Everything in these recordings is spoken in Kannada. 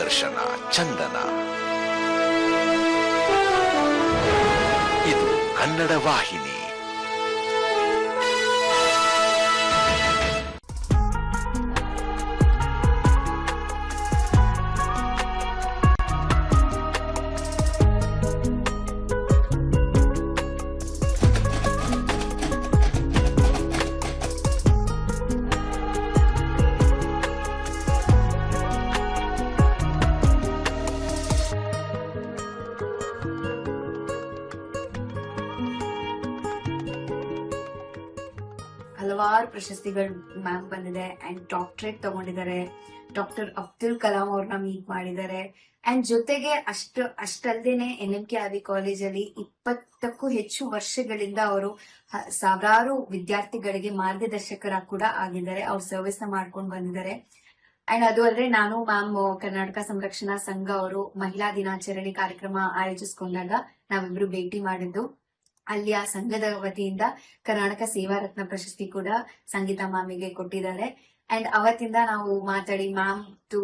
ದೂರದರ್ಶನ ಚಂದನ. ಇದು ಕನ್ನಡ ವಾಹಿನಿ. ಪ್ರಶಸ್ತಿಗಳು ಮ್ಯಾಮ್ ಬಂದಿದೆ ಅಂಡ್ ಡಾಕ್ಟ್ರೇಟ್ ತಗೊಂಡಿದ್ದಾರೆ. ಡಾಕ್ಟರ್ ಅಬ್ದುಲ್ ಕಲಾಂ ಅವ್ರನ್ನ ಮೀಟ್ ಮಾಡಿದ್ದಾರೆ. ಅಂಡ್ ಜೊತೆಗೆ ಅಷ್ಟು, ಅಷ್ಟಲ್ದೇನೆ ಎನ್ ಎಂ ಕೆ ಆದಿ ಕಾಲೇಜಲ್ಲಿ ಇಪ್ಪತ್ತಕ್ಕೂ ಹೆಚ್ಚು ವರ್ಷಗಳಿಂದ ಅವರು ಸಾವಿರಾರು ವಿದ್ಯಾರ್ಥಿಗಳಿಗೆ ಮಾರ್ಗದರ್ಶಕರಾಗಿ ಕೂಡ ಆಗಿದ್ದಾರೆ. ಅವ್ರ ಸರ್ವಿಸ್ನ ಮಾಡ್ಕೊಂಡು ಬಂದಿದ್ದಾರೆ. ಅಂಡ್ ಅದು ಅಲ್ಲದೆ ನಾನು ಮ್ಯಾಮ್ ಕರ್ನಾಟಕ ಸಂರಕ್ಷಣಾ ಸಂಘ ಅವರು ಮಹಿಳಾ ದಿನಾಚರಣೆ ಕಾರ್ಯಕ್ರಮ ಆಯೋಜಿಸಿಕೊಂಡಾಗ ನಾವಿಬ್ರು ಭೇಟಿ ಮಾಡಿದ್ದು. ಅಲ್ಲಿ ಆ ಸಂಘದ ವತಿಯಿಂದ ಕರ್ನಾಟಕ ಸೇವಾ ರತ್ನ ಪ್ರಶಸ್ತಿ ಕೂಡ ಸಂಗೀತ ಮ್ಯಾಮಿಗೆ ಕೊಟ್ಟಿದ್ದಾರೆ. ಅಂಡ್ ಅವತ್ತಿಂದ ನಾವು ಮಾತಾಡಿ, ಮ್ಯಾಮ್ ಟು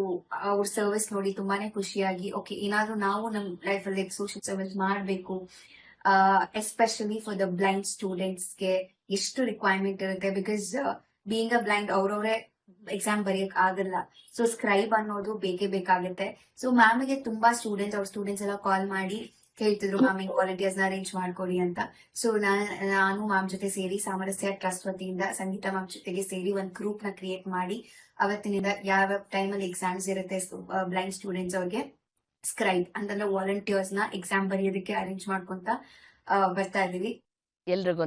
ಅವ್ರ ಸರ್ವಿಸ್ ನೋಡಿ ತುಂಬಾನೇ ಖುಷಿಯಾಗಿ ಓಕೆ ಏನಾದ್ರೂ ನಾವು ನಮ್ ಲೈಫ್ ಅಲ್ಲಿ ಸೋಷಿಯಲ್ ಸರ್ವಿಸ್ ಮಾಡಬೇಕು ಎಸ್ಪೆಷಲಿ ಫಾರ್ ದ ಬ್ಲೈಂಡ್ ಸ್ಟೂಡೆಂಟ್ಸ್ಗೆ ಎಷ್ಟು ರಿಕ್ವೈರ್ಮೆಂಟ್ ಇರುತ್ತೆ? ಬಿಕಾಸ್ ಬೀಯಿಂಗ್ ಅ ಬ್ಲೈಂಡ್ ಅವ್ರವ್ರೆ ಎಕ್ಸಾಮ್ ಬರೆಯಕ್ ಆಗಲ್ಲ. ಸೊ ಸ್ಕ್ರೈಬ್ ಅನ್ನೋದು ಬೇಕೇ ಬೇಕಾಗುತ್ತೆ. ಸೊ ಮ್ಯಾಮಿಗೆ ತುಂಬಾ ಸ್ಟೂಡೆಂಟ್ಸ್ ಅವ್ರ ಸ್ಟೂಡೆಂಟ್ಸ್ ಎಲ್ಲ ಕಾಲ್ ಮಾಡಿ ಕೇಳ್ತಿದ್ರು ಮ್ಯಾಮ್ ಹಿಂಗ್ ವಾಲಂಟಿಯರ್ಸ್ನ ಅರೇಂಜ್ ಮಾಡ್ಕೊಡಿ ಅಂತ. ಸೊ ನಾನು ಮ್ಯಾಮ್ ಜೊತೆ ಸೇರಿ ಸಾಮರಸ್ಯ ಟ್ರಸ್ಟ್ ವತಿಯಿಂದ ಸಂಗೀತ ಮ್ಯಾಮ್ ಜೊತೆಗೆ ಸೇರಿ ಒಂದ್ ಗ್ರೂಪ್ನ ಕ್ರಿಯೇಟ್ ಮಾಡಿ ಅವತ್ತಿನಿಂದ ಯಾವ ಟೈಮ್ ಅಲ್ಲಿ ಎಕ್ಸಾಮ್ಸ್ ಇರುತ್ತೆ ಬ್ಲೈಂಡ್ ಸ್ಟೂಡೆಂಟ್ಸ್ ಅವ್ರಿಗೆ ಸ್ಕ್ರೈಬ್ ಅಂತಂದ್ರೆ ವಾಲಂಟಿಯರ್ಸ್ನ ಎಕ್ಸಾಮ್ ಬರೆಯೋದಕ್ಕೆ ಅರೇಂಜ್ ಮಾಡ್ಕೊಂತ ಬರ್ತಾ ಇದೀವಿ ಎಲ್ರಿಗೂ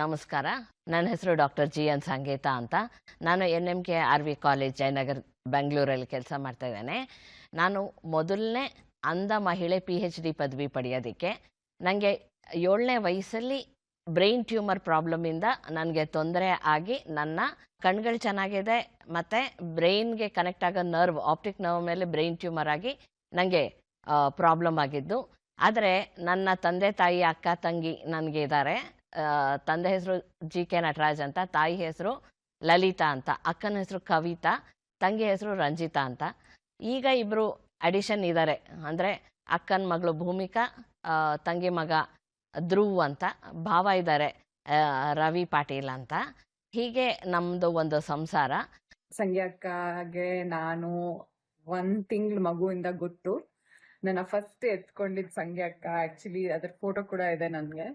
ನಮಸ್ಕಾರ. ನನ್ನ ಹೆಸರು ಡಾಕ್ಟರ್ ಜಿ ಎನ್ ಸಂಗೀತ ಅಂತ. ನಾನು N M K R V college Jayanagar ಬೆಂಗಳೂರಲ್ಲಿ ಕೆಲಸ ಮಾಡ್ತಾ ಇದ್ದೇನೆ. ನಾನು ಮೊದಲನೇ ಅಂಧ ಮಹಿಳೆ ಪಿ ಹೆಚ್ ಡಿ ಪದವಿ ಪಡೆಯೋದಕ್ಕೆ. ನನಗೆ ಏಳನೇ ವಯಸ್ಸಲ್ಲಿ ಬ್ರೈನ್ ಟ್ಯೂಮರ್ ಪ್ರಾಬ್ಲಮಿಂದ ನನಗೆ ತೊಂದರೆ ಆಗಿ ನನ್ನ ಕಣ್ಗಳು ಚೆನ್ನಾಗಿದೆ, ಮತ್ತು ಬ್ರೈನ್ಗೆ ಕನೆಕ್ಟ್ ಆಗೋ ನರ್ವ್ ಆಪ್ಟಿಕ್ ನರ್ವ್ ಮೇಲೆ ಬ್ರೈನ್ ಟ್ಯೂಮರ್ ಆಗಿ ನನಗೆ ಪ್ರಾಬ್ಲಮ್ ಆಗಿದ್ದು. ಆದರೆ ನನ್ನ ತಂದೆ ತಾಯಿ, ಅಕ್ಕ, ತಂಗಿ ನನಗೆ ಇದ್ದಾರೆ ತಂದೆ ಹೆಸರು ಜಿ ಕೆ ನಟರಾಜ್ ಅಂತ, ತಾಯಿ ಹೆಸರು ಲಲಿತಾ ಅಂತ, ಅಕ್ಕನ ಹೆಸರು ಕವಿತಾ, ತಂಗಿ ಹೆಸರು ರಂಜಿತಾ ಅಂತ. ಈಗ ಇಬ್ಬರು ಅಡಿಷನ್ ಇದ್ದಾರೆ ಅಂದರೆ ಅಕ್ಕನ ಮಗಳು ಭೂಮಿಕಾ ತಂಗಿ ಮಗ ಧ್ರುವ್ ಅಂತ, ಭಾವ ಇದ್ದಾರೆ ರವಿ ಪಾಟೀಲ್ ಅಂತ. ಹೀಗೆ ನಮ್ಮದು ಒಂದು ಸಂಸಾರ. ಸಂಗ್ಯಾಕ್ಕಗೆ ನಾನು ಒಂದ್ ತಿಂಗಳು ಮಗುವಿಂದ ಗೊತ್ತು. ನನ್ನ ಫಸ್ಟ್ ಎತ್ಕೊಂಡಿದ್ ಅಕ್ಕ ಆಕ್ಚುಲಿ ಅದ್ರ ಫೋಟೋ ಕೂಡ ಇದೆ ನನ್ಗೆ.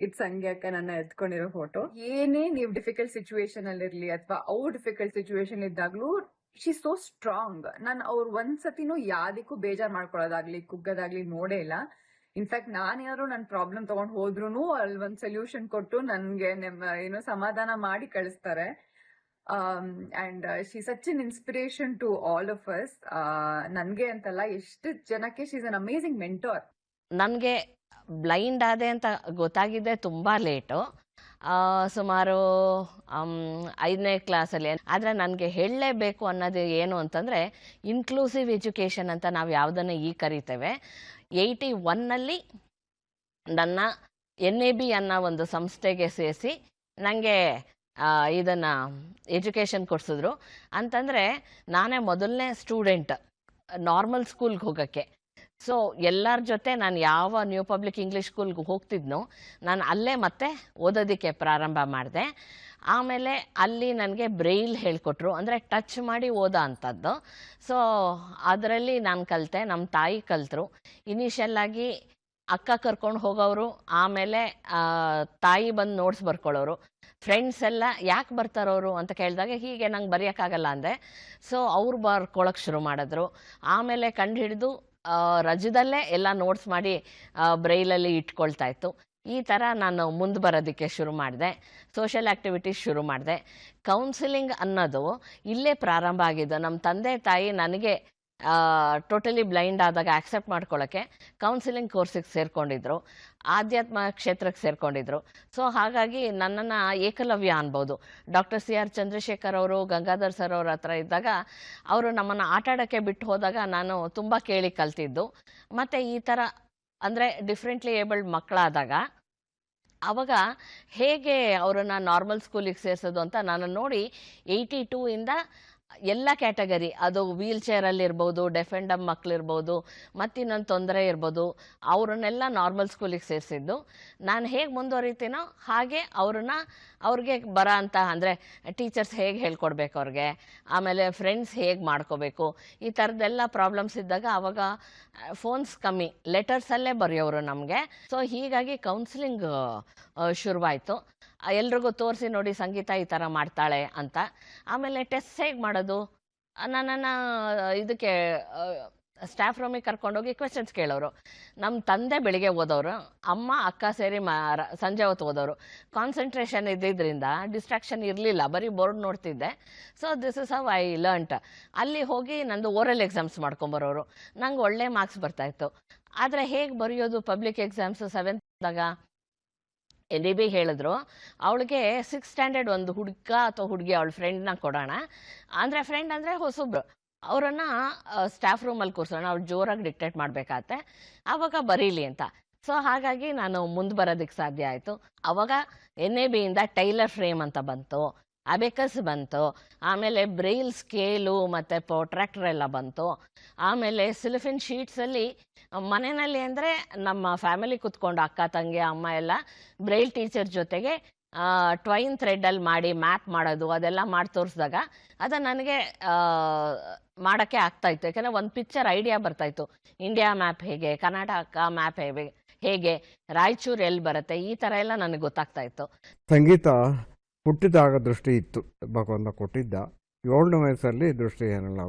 ಇದ್ ಅಕ್ಕ ನನ್ನ ಎತ್ಕೊಂಡಿರೋ ಫೋಟೋ ಏನೇ ನೀವು ಡಿಫಿಕಲ್ಟ್ ಸಿಚುವೇಶನ್ ಅಲ್ಲಿ ಇರ್ಲಿ ಅಥವಾ ಅವು ಡಿಫಿಕಲ್ಟ್ ಸಿಚುವೇಶನ್ ಇದ್ದಾಗ್ಲೂ ಶಿ ಸೋ ಸ್ಟ್ರಾಂಗ್ ನಾನು ಅವ್ರು ಒಂದ್ಸತಿನೂ ಯಾವ್ದಕ್ಕೂ ಬೇಜಾರ್ ಮಾಡ್ಕೊಳ್ಳೋದಾಗ್ಲಿ, ಕುಗ್ಗೋದಾಗ್ಲಿ ನೋಡೇ ಇಲ್ಲ. ಇನ್ಫ್ಯಾಕ್ಟ್ ನಾನೇನಾದ್ರು ನನ್ನ ಪ್ರಾಬ್ಲಮ್ ತಗೊಂಡು ಹೋದ್ರು ಅಲ್ಲಿ ಒಂದ್ ಸೊಲ್ಯೂಷನ್ ಕೊಟ್ಟು ನನ್ಗೆ ಏನೋ ಸಮಾಧಾನ ಮಾಡಿ ಕಳಿಸ್ತಾರೆ. And she such an inspiration to all of us ನನ್ಗೆ ಅಂತಲ್ಲ ಎಷ್ಟು ಜನಕ್ಕೆ ಶೀಸ್ ಅನ್ ಅಮೇಸಿಂಗ್ ಮೆಂಟೋರ್ ನನ್ಗೆ ಬ್ಲೈಂಡ್ ಆದೆ ಅಂತ ಗೊತ್ತಾಗಿದ್ದೆ ತುಂಬಾ ಲೇಟು ಸುಮಾರು ಐದನೇ ಕ್ಲಾಸಲ್ಲಿ. ಆದರೆ ನನಗೆ ಹೇಳಲೇಬೇಕು ಅನ್ನೋದು ಏನು ಅಂತಂದರೆ ಇನ್ಕ್ಲೂಸಿವ್ ಎಜುಕೇಷನ್ ಅಂತ ನಾವು ಯಾವುದನ್ನು ಈ ಕರಿತೇವೆ. ಏಯ್ಟಿ ಒನ್ನಲ್ಲಿ ನನ್ನ ಎನ್ ಎ ಬಿ ಅನ್ನೋ ಒಂದು ಸಂಸ್ಥೆಗೆ ಸೇರಿಸಿ ನನಗೆ ಇದನ್ನು ಎಜುಕೇಷನ್ ಕೊಡಿಸಿದ್ರು. ಅಂತಂದರೆ ನಾನೇ ಮೊದಲನೇ ಸ್ಟೂಡೆಂಟ್ ನಾರ್ಮಲ್ ಸ್ಕೂಲ್ಗೆ ಹೋಗೋಕ್ಕೆ. ಸೊ ಎಲ್ಲರ ಜೊತೆ ನಾನು ಯಾವ ನ್ಯೂ ಪಬ್ಲಿಕ್ ಇಂಗ್ಲೀಷ್ ಸ್ಕೂಲ್ಗೆ ಹೋಗ್ತಿದ್ನೋ, ನಾನು ಅಲ್ಲೇ ಮತ್ತೆ ಓದೋದಕ್ಕೆ ಪ್ರಾರಂಭ ಮಾಡಿದೆ. ಆಮೇಲೆ ಅಲ್ಲಿ ನನಗೆ ಬ್ರೈಲ್ ಹೇಳಿಕೊಟ್ರು. ಅಂದರೆ ಟಚ್ ಮಾಡಿ ಓದೋ ಅಂಥದ್ದು. ಸೊ ಅದರಲ್ಲಿ ನಾನು ಕಲಿತೆ ನಮ್ಮ ತಾಯಿ ಕಲಿತರು. ಇನಿಷಿಯಲ್ ಆಗಿ ಅಕ್ಕ ಕರ್ಕೊಂಡು ಹೋಗೋರು ಆಮೇಲೆ ತಾಯಿ ಬಂದು ನೋಟ್ಸ್ ಬರ್ಕೊಳ್ಳೋರು. ಫ್ರೆಂಡ್ಸ್ ಎಲ್ಲ ಯಾಕೆ ಬರ್ತಾರೋರು ಅಂತ ಕೇಳಿದಾಗ, ಹೀಗೆ ನಂಗೆ ಬರೆಯೋಕ್ಕಾಗಲ್ಲ ಅಂದೆ. ಸೊ ಅವ್ರು ಬರ್ಕೊಳಕ್ಕೆ ಶುರು ಮಾಡಿದ್ರು. ಆಮೇಲೆ ಕಂಡು ಹಿಡಿದು ರಜದಲ್ಲೇ ಎಲ್ಲ ನೋಟ್ಸ್ ಮಾಡಿ ಬ್ರೈಲಲ್ಲಿ ಇಟ್ಕೊಳ್ತಾ ಇತ್ತು. ಈ ಥರ ನಾನು ಮುಂದೆ ಬರೋದಕ್ಕೆ ಶುರು ಮಾಡಿದೆ. ಸೋಷಿಯಲ್ ಆ್ಯಕ್ಟಿವಿಟೀಸ್ ಶುರು ಮಾಡಿದೆ. ಕೌನ್ಸಿಲಿಂಗ್ ಅನ್ನೋದು ಇಲ್ಲೇ ಪ್ರಾರಂಭ ಆಗಿದ್ದು ನಮ್ಮ ತಂದೆ ತಾಯಿ ನನಗೆ ಟೋಟಲಿ ಬ್ಲೈಂಡ್ ಆದಾಗ ಆಕ್ಸೆಪ್ಟ್ ಮಾಡ್ಕೊಳ್ಳೋಕ್ಕೆ ಕೌನ್ಸಿಲಿಂಗ್ ಕೋರ್ಸಿಗೆ ಸೇರಿಕೊಂಡಿದ್ರು, ಆಧ್ಯಾತ್ಮ ಕ್ಷೇತ್ರಕ್ಕೆ ಸೇರಿಕೊಂಡಿದ್ರು. ಸೊ ಹಾಗಾಗಿ ನನ್ನನ್ನು ಏಕಲವ್ಯ ಅನ್ಬೋದು. ಡಾಕ್ಟರ್ ಸಿ ಆರ್ ಚಂದ್ರಶೇಖರ್ ಅವರು, ಗಂಗಾಧರ್ ಸರ್ ಅವ್ರ ಹತ್ರ ಇದ್ದಾಗ ಅವರು ನಮ್ಮನ್ನು ಆಟಾಡೋಕ್ಕೆ ಬಿಟ್ಟು ಹೋದಾಗ ನಾನು ತುಂಬ ಕೇಳಿ ಕಲ್ತಿದ್ದು. ಮತ್ತು ಈ ಥರ ಅಂದರೆ ಡಿಫ್ರೆಂಟ್ಲಿ ಏಬಲ್ಡ್ ಮಕ್ಕಳಾದಾಗ ಆವಾಗ ಹೇಗೆ ಅವರನ್ನು ನಾರ್ಮಲ್ ಸ್ಕೂಲಿಗೆ ಸೇರಿಸೋದು ಅಂತ ನಾನು ನೋಡಿ ಏಯ್ಟಿ ಟೂ ಇಂದ ಎಲ್ಲ ಕ್ಯಾಟಗರಿ, ಅದು ವೀಲ್ ಚೇರಲ್ಲಿ ಇರ್ಬೋದು ಡೆಫೆಂಡಮ್ ಮಕ್ಳಿರ್ಬೋದು ಮತ್ತಿನ್ನೊಂದು ತೊಂದರೆ ಇರ್ಬೋದು, ಅವರನ್ನೆಲ್ಲ ನಾರ್ಮಲ್ ಸ್ಕೂಲಿಗೆ ಸೇರಿಸಿದ್ದು. ನಾನು ಹೇಗೆ ಮುಂದುವರಿತೀನೋ ಹಾಗೆ ಅವ್ರನ್ನ ಅವ್ರಿಗೆ ಬರೋ ಅಂತ ಅಂದರೆ ಟೀಚರ್ಸ್ ಹೇಗೆ ಹೇಳ್ಕೊಡ್ಬೇಕು ಅವ್ರಿಗೆ, ಆಮೇಲೆ ಫ್ರೆಂಡ್ಸ್ ಹೇಗೆ ಮಾಡ್ಕೋಬೇಕು, ಈ ಥರದ್ದೆಲ್ಲ ಪ್ರಾಬ್ಲಮ್ಸ್ ಇದ್ದಾಗ ಅವಾಗ ಫೋನ್ಸ್ ಕಮ್ಮಿ ಲೆಟರ್ಸಲ್ಲೇ ಬರೆಯೋರು ನಮಗೆ. ಸೊ ಹೀಗಾಗಿ ಕೌನ್ಸಿಲಿಂಗ್ ಶುರುವಾಯಿತು. ಎಲ್ರಿಗೂ ತೋರಿಸಿ ನೋಡಿ ಸಂಗೀತ ಈ ಥರ ಮಾಡ್ತಾಳೆ ಅಂತ. ಆಮೇಲೆ ಟೆಸ್ಟ್ ಹೇಗೆ ಮಾಡೋದು? ನನ್ನನ್ನು ಇದಕ್ಕೆ ಸ್ಟಾಫ್ ರೂಮಿಗೆ ಕರ್ಕೊಂಡೋಗಿ ಕ್ವೆಶನ್ಸ್ ಕೇಳೋರು. ನಮ್ಮ ತಂದೆ ಬೆಳಿಗ್ಗೆ ಓದೋರು, ಅಮ್ಮ, ಅಕ್ಕ ಸೇರಿ ಮಾ ಸಂಜೆ ಹೊತ್ತು ಓದೋರು. ಕಾನ್ಸಂಟ್ರೇಷನ್ ಇದ್ದಿದ್ದರಿಂದ ಡಿಸ್ಟ್ರಾಕ್ಷನ್ ಇರಲಿಲ್ಲ, ಬರೀ ಬೋರ್ಡ್ ನೋಡ್ತಿದ್ದೆ. So this is how I learnt ಅಲ್ಲಿ ಹೋಗಿ ನಂದು ಓರಲ್ ಎಕ್ಸಾಮ್ಸ್ ಮಾಡ್ಕೊಂಬರೋರು ನಂಗೆ ಒಳ್ಳೆ ಮಾರ್ಕ್ಸ್ ಬರ್ತಾಯಿತ್ತು ಆದರೆ ಹೇಗೆ ಬರೆಯೋದು ಪಬ್ಲಿಕ್ ಎಕ್ಸಾಮ್ಸು ಸೆವೆಂತ್ದಾಗ ಡಿ ಬಿ ಹೇಳಿದ್ರು, ಅವಳಿಗೆ ಸಿಕ್ಸ್ ಸ್ಟ್ಯಾಂಡರ್ಡ್ ಒಂದು ಹುಡುಗ ಅಥವಾ ಹುಡುಗಿ ಅವಳ ಫ್ರೆಂಡ್ನ ಕೊಡೋಣ. ಅಂದರೆ ಫ್ರೆಂಡ್ ಅಂದರೆ ಹೊಸಬ್ರು. ಅವರನ್ನು ಸ್ಟಾಫ್ ರೂಮಲ್ಲಿ ಕೂರಿಸೋಣ, ಅವ್ಳು ಜೋರಾಗಿ ಡಿಕ್ಟೇಟ್ ಮಾಡಬೇಕಾಗತ್ತೆ. ಆವಾಗ ಬರೀಲಿ ಅಂತ. ಸೊ ಹಾಗಾಗಿ ನಾನು ಮುಂದೆ ಬರೋದಕ್ಕೆ ಸಾಧ್ಯ ಆಯಿತು. ಆವಾಗ ಎನ್ ಎ ಬಿಯಿಂದ ಟೈಲರ್ ಫ್ರೇಮ್ ಅಂತ ಬಂತು. ಅಬೆಕಸ್ ಬಂತು, ಆಮೇಲೆ ಬ್ರೈಲ್ ಸ್ಕೇಲು ಮತ್ತು ಪ್ರೊಟ್ರಾಕ್ಟರ್ ಎಲ್ಲ ಬಂತು. ಆಮೇಲೆ ಸಿಲಿಫಿನ್ ಶೀಟ್ಸಲ್ಲಿ, ಮನೆಯಲ್ಲಿ ಅಂದರೆ ನಮ್ಮ ಫ್ಯಾಮಿಲಿ ಕುತ್ಕೊಂಡು ಅಕ್ಕ, ತಂಗಿ, ಅಮ್ಮ ಎಲ್ಲ ಬ್ರೈಲ್ ಟೀಚರ್ ಜೊತೆಗೆ ಟ್ವೈನ್ ಥ್ರೆಡ್ಡಲ್ಲಿ ಮಾಡಿ ಮ್ಯಾಪ್ ಮಾಡೋದು, ಅದೆಲ್ಲ ಮಾಡಿ ತೋರಿಸಿದಾಗ ಅದು ನನಗೆ ಮಾಡೋಕ್ಕೆ ಆಗ್ತಾಯಿತ್ತು ಯಾಕಂದರೆ ಒಂದು ಪಿಕ್ಚರ್ ಐಡಿಯಾ ಬರ್ತಾಯಿತ್ತು ಇಂಡಿಯಾ ಮ್ಯಾಪ್ ಹೇಗೆ, ಕರ್ನಾಟಕ ಮ್ಯಾಪ್ ಹೇಗೆ ಹೇಗೆ, ರಾಯಚೂರು ಎಲ್ಲಿ ಬರುತ್ತೆ, ಈ ಥರ ಎಲ್ಲ ನನಗೆ ಗೊತ್ತಾಗ್ತಾ ಇತ್ತು. ಸಂಗೀತ ಹುಟ್ಟಿದಾಗ ದೃಷ್ಟಿ ಇತ್ತು, ಭಗವಂತ ಕೊಟ್ಟಿದ್ದ. ಏಳನೇ ವಯಸ್ಸಲ್ಲಿ ದೃಷ್ಟಿ ಏನಿಲ್ಲ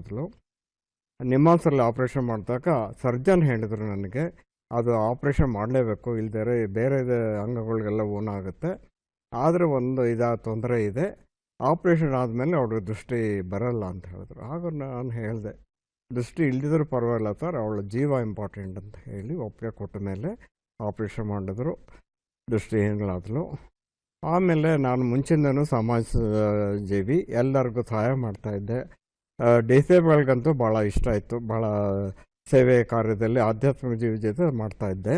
ನಿಮ್ಮಾನ್ಸಲ್ಲಿ ಆಪ್ರೇಷನ್ ಮಾಡಿದಾಗ ಸರ್ಜನ್ ಹೇಳಿದ್ರು ನನಗೆ, ಅದು ಆಪ್ರೇಷನ್ ಮಾಡಲೇಬೇಕು ಇಲ್ದೇ ಬೇರೆ ಅಂಗಗಳಿಗೆಲ್ಲ ಓನ್ ಆಗುತ್ತೆ ಆದರೆ ಒಂದು ಇದ, ತೊಂದರೆ ಇದೆ. ಆಪ್ರೇಷನ್ ಆದಮೇಲೆ ಅವಳಿಗೆ ದೃಷ್ಟಿ ಬರಲ್ಲ ಅಂತ ಹೇಳಿದ್ರು. ಆಗ ನಾನು ಹೇಳಿದೆ, ದೃಷ್ಟಿ ಇಲ್ದಿದ್ರೂ ಪರವಾಗಿಲ್ಲ ಸರ್, ಅವಳ ಜೀವ ಇಂಪಾರ್ಟೆಂಟ್ ಅಂತ ಹೇಳಿ ಒಪ್ಪಿಗೆ ಕೊಟ್ಟ ಮೇಲೆ ಆಪ್ರೇಷನ್ ಮಾಡಿದ್ರು. ದೃಷ್ಟಿ ಏನಿಲ್ಲಾದಲು ಆಮೇಲೆ ನಾನು ಮುಂಚಿಂದನೂ ಸಮಾಜ ಜೀವಿ ಎಲ್ಲರಿಗೂ ಸಹಾಯ ಮಾಡ್ತಾಯಿದ್ದೆ ಡಿಸೇಬಲ್ಗಂತೂ ಭಾಳ ಇಷ್ಟ ಆಯಿತು. ಭಾಳ ಸೇವೆ ಕಾರ್ಯದಲ್ಲಿ, ಆಧ್ಯಾತ್ಮಿಕ ಜೀವಿ ಜೊತೆ ಮಾಡ್ತಾಯಿದ್ದೆ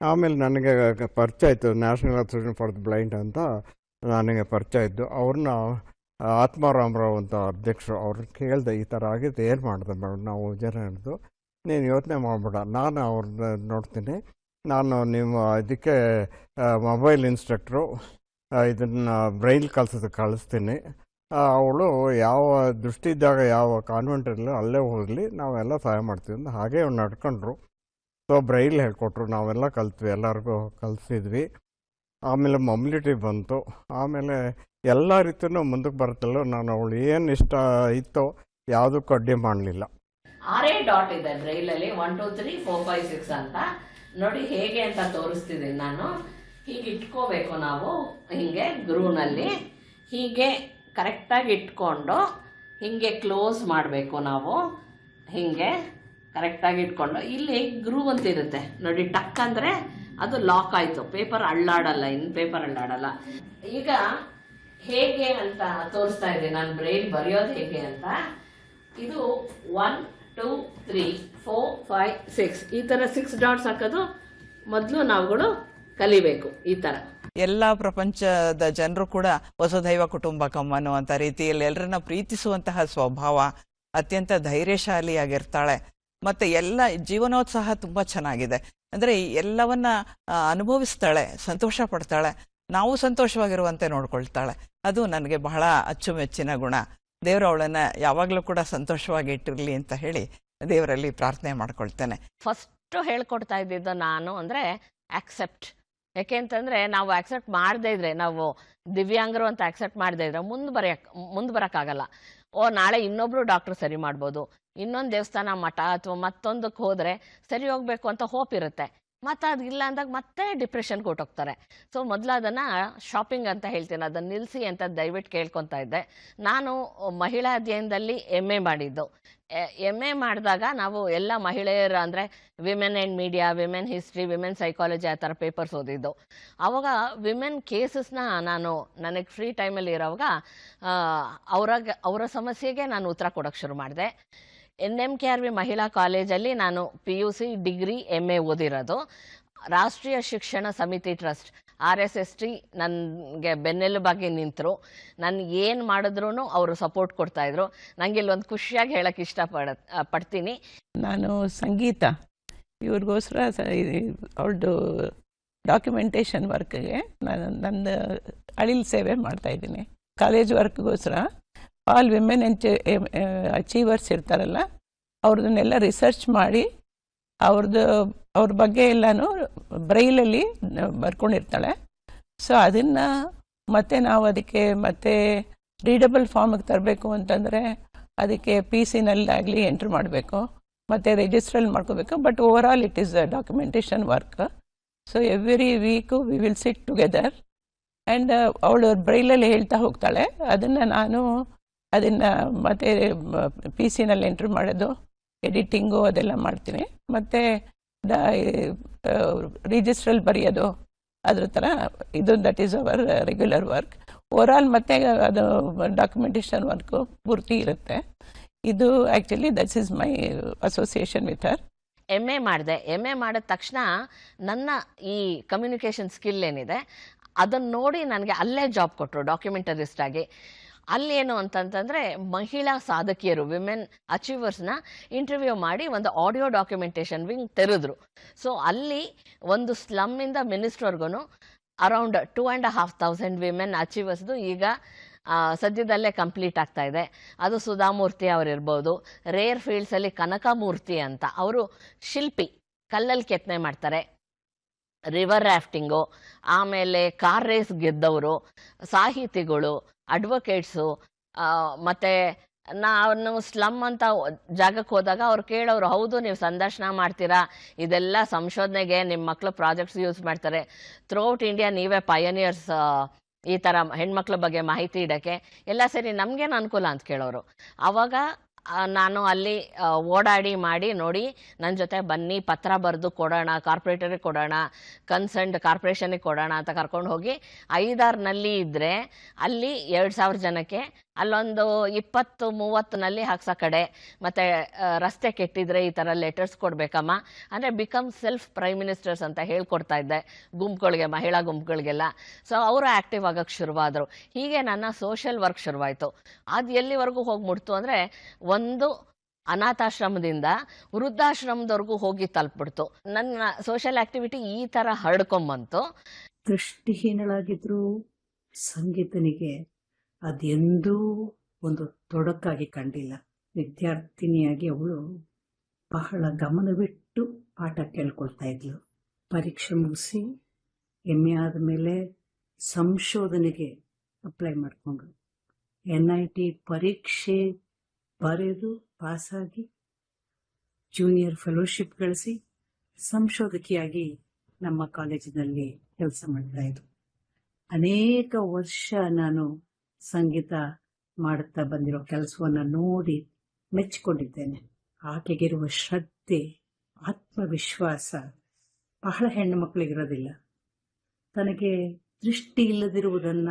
ಆಮೇಲೆ ನನಗೆ ಪರಿಚಯ ಆಯಿತು. National association for the blind ಅಂತ ನನಗೆ ಪರಿಚಯ ಇದ್ದು, ಅವ್ರನ್ನ ಆತ್ಮಾರಾಮರಾವ್ ಅಂತ ಅಧ್ಯಕ್ಷರು ಅವ್ರನ್ನ ಕೇಳಿದೆ ಈ ಥರ ಆಗಿದ್ದು ಏನು ಮಾಡಿದೆ ಮೇಡಮ್ ನಾವು ಜನ ಹಿಡಿದು. ನೀನು ಯೋಚನೆ ಮಾಡಬೇಡ. ನಾನು ಅವ್ರನ್ನ ನೋಡ್ತೀನಿ. ನಾನು ನಿಮ್ಮ, ಇದಕ್ಕೆ ಮೊಬೈಲ್ ಇನ್ಸ್ಟ್ರಕ್ಟ್ರು ಇದನ್ನು ಬ್ರೈಲ್ ಕಲ್ಸೋದು ಕಳಿಸ್ತೀನಿ. ಅವಳು ಯಾವ ದೃಷ್ಟಿ ಇದ್ದಾಗ ಯಾವ ಕಾನ್ವೆಂಟ್ ಇರಲಿ ಅಲ್ಲೇ ಹೋಗಲಿ, ನಾವೆಲ್ಲ ಸಹಾಯ ಮಾಡ್ತೀವಿ ಅಂತ ಹಾಗೆ ಅವ್ರು ನಡ್ಕೊಂಡ್ರು. ಸೊ ಬ್ರೈಲ್ ಹೇಳ್ಕೊಟ್ರು. ನಾವೆಲ್ಲ ಕಲ್ತ್ವಿ, ಎಲ್ಲರಿಗೂ ಕಲಿಸಿದ್ವಿ. ಆಮೇಲೆ ಮೊಬಿಲಿಟಿ ಬಂತು. ಆಮೇಲೆ ಎಲ್ಲ ರೀತಿಯೂ ಮುಂದಕ್ಕೆ ಬರುತ್ತಲ್ಲೋ, ನಾನು ಅವಳು ಏನು ಇಷ್ಟ ಇತ್ತೋ ಯಾವುದಕ್ಕೂ ಅಡ್ಡಿ ಮಾಡಲಿಲ್ಲ. ಆರೇ ಡಾಟ್ ಇದೆ ಬ್ರೈಲಲ್ಲಿ one two three four five six ಅಂತ. ನೋಡಿ ಹೇಗೆ ಅಂತ ತೋರಿಸ್ತಿದ್ದೀನಿ ನಾನು. ಹೀಗೆ ಇಟ್ಕೋಬೇಕು ನಾವು. ಹೀಗೆ ಗ್ರೂನಲ್ಲಿ ಹೀಗೆ ಕರೆಕ್ಟಾಗಿ ಇಟ್ಕೊಂಡು ಹೀಗೆ ಕ್ಲೋಸ್ ಮಾಡಬೇಕು ನಾವು. ಹೀಗೆ ಕರೆಕ್ಟಾಗಿ ಇಟ್ಕೊಂಡು. ಇಲ್ಲಿ ಗ್ರೂ ಅಂತ ಇರುತ್ತೆ. ನೋಡಿ ಟಕ್ ಅಂದರೆ ಅದು ಲಾಕ್ ಆಯಿತು. ಪೇಪರ್ ಅಳ್ಳಾಡಲ್ಲ ಇನ್ನು ಪೇಪರ್ ಅಳ್ಳಾಡಲ್ಲ. ಈಗ ಹೇಗೆ ಅಂತ ತೋರಿಸ್ತಾ ಇದೆ ನಾನು ಬ್ರೈಲ್ ಬರೆಯೋದು ಹೇಗೆ ಅಂತ. ಇದು one two three four five six ಈ ಥರ ಸಿಕ್ಸ್ ಡಾಟ್ಸ್ ಹಾಕೋದು ಮೊದಲು ನಾವುಗಳು ಕಲಿಬೇಕು ಈ ತರ. ಎಲ್ಲಾ ಪ್ರಪಂಚದ ಜನರು ಕೂಡ ವಸುದೈವ ಕುಟುಂಬಕಂ ಅನ್ನುವಂತ ರೀತಿಯಲ್ಲಿ ಎಲ್ಲರನ್ನ ಪ್ರೀತಿಸುವಂತಹ ಸ್ವಭಾವ ಅತ್ಯಂತ ಧೈರ್ಯಶಾಲಿಯಾಗಿರ್ತಾಳೆ. ಮತ್ತೆ ಎಲ್ಲ ಜೀವನೋತ್ಸಾಹ ತುಂಬಾ ಚೆನ್ನಾಗಿದೆ. ಅಂದ್ರೆ ಎಲ್ಲವನ್ನ ಅನುಭವಿಸ್ತಾಳೆ ಸಂತೋಷ ಪಡ್ತಾಳೆ ನಾವು ಸಂತೋಷವಾಗಿರುವಂತೆ ನೋಡ್ಕೊಳ್ತಾಳೆ. ಅದು ನನಗೆ ಬಹಳ ಅಚ್ಚುಮೆಚ್ಚಿನ ಗುಣ. ದೇವರು ಅವಳನ್ನ ಯಾವಾಗ್ಲೂ ಕೂಡ ಸಂತೋಷವಾಗಿ ಇಟ್ಟಿರಲಿ ಅಂತ ಹೇಳಿ ದೇವರಲ್ಲಿ ಪ್ರಾರ್ಥನೆ ಮಾಡ್ಕೊಳ್ತೇನೆ. ಫಸ್ಟ್ ಹೇಳ್ಕೊಡ್ತಾ ಇದ್ದಿದ್ದು ನಾನು ಅಂದ್ರೆ ಆಕ್ಸೆಪ್ಟ್ ಯಾಕೆಂತಂದರೆ ನಾವು ಆಕ್ಸೆಪ್ಟ್ ಮಾಡದೇ ಇದ್ರೆ, ನಾವು ದಿವ್ಯಾಂಗರು ಅಂತ ಆಕ್ಸೆಪ್ಟ್ ಮಾಡದೇ ಇದ್ರೆ ಮುಂದೆ ಬರೆಯಕ್, ಮುಂದೆ ಬರೋಕ್ಕಾಗಲ್ಲ. ಓ, ನಾಳೆ ಇನ್ನೊಬ್ರು ಡಾಕ್ಟರ್ ಸರಿ ಮಾಡ್ಬೋದು. ಇನ್ನೊಂದು ದೇವಸ್ಥಾನ ಮಠ ಅಥವಾ ಮತ್ತೊಂದಕ್ಕೆ ಹೋದರೆ ಸರಿ ಹೋಗಬೇಕು ಅಂತ ಹೋಪ್ ಇರುತ್ತೆ. ಮತ್ತು ಇಲ್ಲ ಅಂದಾಗ ಮತ್ತೆ ಡಿಪ್ರೆಷನ್ ಕೊಟ್ಟೋಗ್ತಾರೆ ಸೊ ಮೊದಲು ಅದನ್ನು ಶಾಪಿಂಗ್ ಅಂತ ಹೇಳ್ತೀನಿ. ಅದನ್ನು ನಿಲ್ಲಿಸಿ ಅಂತ ದಯವಿಟ್ಟು ಕೇಳ್ಕೊತಾ ಇದ್ದೆ. ನಾನು ಮಹಿಳಾ ಅಧ್ಯಯನದಲ್ಲಿ ಎಂ ಎ ಮಾಡಿದ್ದು. ಎಂ ಎ ಮಾಡಿದಾಗ ನಾವು ಎಲ್ಲ ಮಹಿಳೆಯರು ಅಂದರೆ women and media women history women psychology ಆ ಥರ ಪೇಪರ್ಸ್ ಓದಿದ್ದು. ಆವಾಗ ವಿಮೆನ್ ಕೇಸಸ್ನ ನಾನು ನನಗೆ ಫ್ರೀ ಟೈಮಲ್ಲಿ ಇರೋವಾಗ ಅವ್ರಾಗ, ಅವರ ಸಮಸ್ಯೆಗೆ ನಾನು ಉತ್ತರ ಕೊಡೋಕ್ಕೆ ಶುರು ಮಾಡಿದೆ. N M K R V ಮಹಿಳಾ ಕಾಲೇಜಲ್ಲಿ ನಾನು P U C degree M A ಓದಿರೋದು. Rashtriya Shikshana Samiti trust, R S S T ನನಗೆ ಬೆನ್ನೆಲುಬಾಗಿ ನಿಂತರು. ನಾನು ಏನು ಮಾಡಿದ್ರು ಅವರು ಸಪೋರ್ಟ್ ಕೊಡ್ತಾಯಿದ್ರು ನನಗೆ ಇಲ್ಲೊಂದು ಖುಷಿಯಾಗಿ ಹೇಳಕ್ಕೆ ಇಷ್ಟಪಡ, ಪಡ್ತೀನಿ. ನಾನು ಸಂಗೀತ. ಇವ್ರಿಗೋಸ್ಕರ ಅವ್ರದ್ದು ಡಾಕ್ಯುಮೆಂಟೇಷನ್ ವರ್ಕ್ಗೆ ನಾನು ನನ್ನ ಅಳಿಲ್ ಸೇವೆ ಮಾಡ್ತಾ ಇದ್ದೀನಿ. ಕಾಲೇಜ್ ವರ್ಕ್ಗೋಸ್ಕರ. ಆಲ್ ವಿಮೆನ್ ಅಚೀವರ್ಸ್ ಇರ್ತಾರಲ್ಲ, ಅವ್ರದನ್ನೆಲ್ಲ ರಿಸರ್ಚ್ ಮಾಡಿ ಅವ್ರದ್ದು ಅವ್ರ ಬಗ್ಗೆ ಎಲ್ಲನೂ ಬ್ರೈಲಲ್ಲಿ ಬರ್ಕೊಂಡಿರ್ತಾಳೆ. ಸೊ ಅದನ್ನು ಮತ್ತೆ ನಾವು ಅದಕ್ಕೆ ಮತ್ತೆ ರೀಡಬಲ್ ಫಾರ್ಮಿಗೆ ತರಬೇಕು ಅಂತಂದರೆ ಅದಕ್ಕೆ ಪಿ ಸಿನಲ್ಲಾಗಲಿ ಎಂಟ್ರ್ ಮಾಡಬೇಕು, ಮತ್ತು ರಿಜಿಸ್ಟ್ರಲ್ಲಿ ಮಾಡ್ಕೋಬೇಕು, but over all it is a documentation work. So every week we will sit together. And ಅವಳು ಬ್ರೈಲಲ್ಲಿ ಹೇಳ್ತಾ ಹೋಗ್ತಾಳೆ, ಅದನ್ನು ನಾನು ಅದನ್ನು ಮತ್ತೆ ಪಿ ಸಿನಲ್ಲಿ ಎಂಟ್ರಿ ಮಾಡೋದು ಎಡಿಟಿಂಗು ಅದೆಲ್ಲ ಮಾಡ್ತೀನಿ ಮತ್ತು, ದ ರಿಜಿಸ್ಟ್ರಲ್ಲಿ ಬರೆಯೋದು, ಅದ್ರ ಥರ ಇದು that is our regular work over all ಮತ್ತೆ ಅದು ಡಾಕ್ಯುಮೆಂಟೇಷನ್ ವರ್ಕು ಪೂರ್ತಿ ಇರುತ್ತೆ. ಇದು actually that's is my association with her M A ಮಾಡಿದೆ. ಎಂ ಎ ಮಾಡಿದ ತಕ್ಷಣ ನನ್ನ ಈ ಕಮ್ಯುನಿಕೇಷನ್ ಸ್ಕಿಲ್ ಏನಿದೆ, ಅದನ್ನು ನೋಡಿ ನನಗೆ ಅಲ್ಲೇ ಜಾಬ್ ಕೊಟ್ಟರು ಡಾಕ್ಯುಮೆಂಟರಿಸ್ಟ್ ಆಗಿ. ಅಲ್ಲೇನು ಅಂತಂತಂದರೆ ಮಹಿಳಾ ಸಾಧಕಿಯರು ವಿಮೆನ್ ಅಚೀವರ್ಸ್ನ ಇಂಟರ್ವ್ಯೂ ಮಾಡಿ ಒಂದು ಆಡಿಯೋ ಡಾಕ್ಯುಮೆಂಟೇಷನ್ ವಿಂಗ್ ತೆರೆದ್ರು. ಸೊ ಅಲ್ಲಿ ಒಂದು ಸ್ಲಮ್ಮಿಂದ ಮಿನಿಸ್ಟ್ರವರ್ಗೂ around two and half thousand women ಅಚೀವರ್ಸ್ದು ಈಗ ಸದ್ಯದಲ್ಲೇ ಕಂಪ್ಲೀಟ್ ಆಗ್ತಾ ಇದೆ. ಅದು ಸುಧಾಮೂರ್ತಿ ಅವರಿರ್ಬೋದು ರೇರ್ ಫೀಲ್ಡ್ಸಲ್ಲಿ ಕನಕಮೂರ್ತಿ ಅಂತ. ಅವರು ಶಿಲ್ಪಿ ಕಲ್ಲಲ್ಲಿ ಕೆತ್ತನೆ ಮಾಡ್ತಾರೆ. ರಿವರ್ ರ್ಯಾಫ್ಟಿಂಗು ಆಮೇಲೆ ಕಾರ್ ರೇಸ್ ಗೆದ್ದವರು, ಸಾಹಿತಿಗಳು ಅಡ್ವೊಕೇಟ್ಸು ಮತ್ತು ನಾನು ಸ್ಲಮ್ ಅಂತ ಜಾಗಕ್ಕೆ ಹೋದಾಗ ಅವ್ರು ಕೇಳೋರು, ಹೌದು, ನೀವು ಸಂದರ್ಶನ ಮಾಡ್ತೀರಾ? ಇದೆಲ್ಲ ಸಂಶೋಧನೆಗೆ ನಿಮ್ಮ ಮಕ್ಕಳು ಪ್ರಾಜೆಕ್ಟ್ಸ್ ಯೂಸ್ ಮಾಡ್ತಾರೆ. ಥ್ರೂಔಟ್ ಇಂಡಿಯಾ ನೀವೇ ಪಯನಿಯರ್ಸ್ ಈ ಥರ ಹೆಣ್ಮಕ್ಳ ಬಗ್ಗೆ ಮಾಹಿತಿ ಇಡೋಕ್ಕೆ. ಎಲ್ಲ ಸರಿ ನಮಗೇನು ಅನುಕೂಲ? ಅಂತ ಕೇಳೋರು. ಆವಾಗ ನಾನು ಅಲ್ಲಿ ಓಡಾಡಿ ಮಾಡಿ ನೋಡಿ ನನ್ನ ಜೊತೆ ಬನ್ನಿ, ಪತ್ರ ಬರೆದು ಕೊಡೋಣ, ಕಾರ್ಪೊರೇಟರಿಗೆ ಕೊಡೋಣ ಕನ್ಸರ್ಂಡ್ ಕಾರ್ಪೊರೇಷನಿಗೆ ಕೊಡೋಣ ಅಂತ ಕರ್ಕೊಂಡು ಹೋಗಿ ಐದಾರ್ನಲ್ಲಿ ಇದ್ದರೆ ಅಲ್ಲಿ ಎರಡು ಸಾವಿರ ಜನಕ್ಕೆ ಅಲ್ಲೊಂದು ಇಪ್ಪತ್ತು ಮೂವತ್ತು ನಲ್ಲಿ ಹಾಕ್ಸೋ ಕಡೆ. ಮತ್ತು ರಸ್ತೆ ಕೆಟ್ಟಿದ್ರೆ ಈ ಥರ ಲೆಟರ್ಸ್ ಕೊಡಬೇಕಮ್ಮ. ಅಂದರೆ ಬಿಕಮ್ ಸೆಲ್ಫ್ ಪ್ರೈಮ್ ಮಿನಿಸ್ಟರ್ಸ್ ಅಂತ ಹೇಳ್ಕೊಡ್ತಾ ಇದ್ದೆ ಗುಂಪುಗಳಿಗೆ, ಮಹಿಳಾ ಗುಂಪುಗಳಿಗೆಲ್ಲ. ಸೊ ಅವರು ಆ್ಯಕ್ಟಿವ್ ಆಗೋಕ್ಕೆ ಶುರುವಾದರು. ಹೀಗೆ ನನ್ನ ಸೋಷಿಯಲ್ ವರ್ಕ್ ಶುರುವಾಯಿತು. ಅದು ಎಲ್ಲಿವರೆಗೂ ಹೋಗಿ ಮುಡ್ತು ಅಂದರೆ ಒಂದು ಅನಾಥಾಶ್ರಮದಿಂದ ವೃದ್ಧಾಶ್ರಮದವರೆಗೂ ಹೋಗಿ ತಲುಪಿಡ್ತು ನನ್ನ ಸೋಷಿಯಲ್ ಆಕ್ಟಿವಿಟಿ ಈ ತರ ಹರಡ್ಕೊಂಬಂತು. ದೃಷ್ಟಿಹೀನಳಾಗಿದ್ರು ಸಂಗೀತನಿಗೆ ಅದೆಂದೂ ಒಂದು ತೊಡಕಾಗಿ ಕಂಡಿಲ್ಲ. ವಿದ್ಯಾರ್ಥಿನಿಯಾಗಿ ಅವಳು ಬಹಳ ಗಮನವಿಟ್ಟು ಪಾಠ ಕೇಳ್ಕೊಳ್ತಾ ಇದ್ಲು. ಪರೀಕ್ಷೆ ಮುಗಿಸಿ ಎಂ ಎ ಆದಮೇಲೆ ಸಂಶೋಧನೆಗೆ ಅಪ್ಲೈ ಮಾಡ್ಕೊಂಡ್ರು ಎನ್ ಐ ಟಿ ಪರೀಕ್ಷೆ ಬರೆದು ಪಾಸಾಗಿ ಜೂನಿಯರ್ ಫೆಲೋಶಿಪ್ ಗಳಿಸಿ ಸಂಶೋಧಕಿಯಾಗಿ ನಮ್ಮ ಕಾಲೇಜಿನಲ್ಲಿ ಕೆಲಸ ಮಾಡ್ತಾ ಇದ್ರು ಅನೇಕ ವರ್ಷ ನಾನು ಸಂಗೀತ ಮಾಡುತ್ತಾ ಬಂದಿರೋ ಕೆಲಸವನ್ನು ನೋಡಿ ಮೆಚ್ಚಿಕೊಂಡಿದ್ದೇನೆ. ಆಕೆಗಿರುವ ಶ್ರದ್ಧೆ, ಆತ್ಮವಿಶ್ವಾಸ ಬಹಳ ಹೆಣ್ಣು ಮಕ್ಕಳಿಗಿರೋದಿಲ್ಲ. ತನಗೆ ದೃಷ್ಟಿ ಇಲ್ಲದಿರುವುದನ್ನ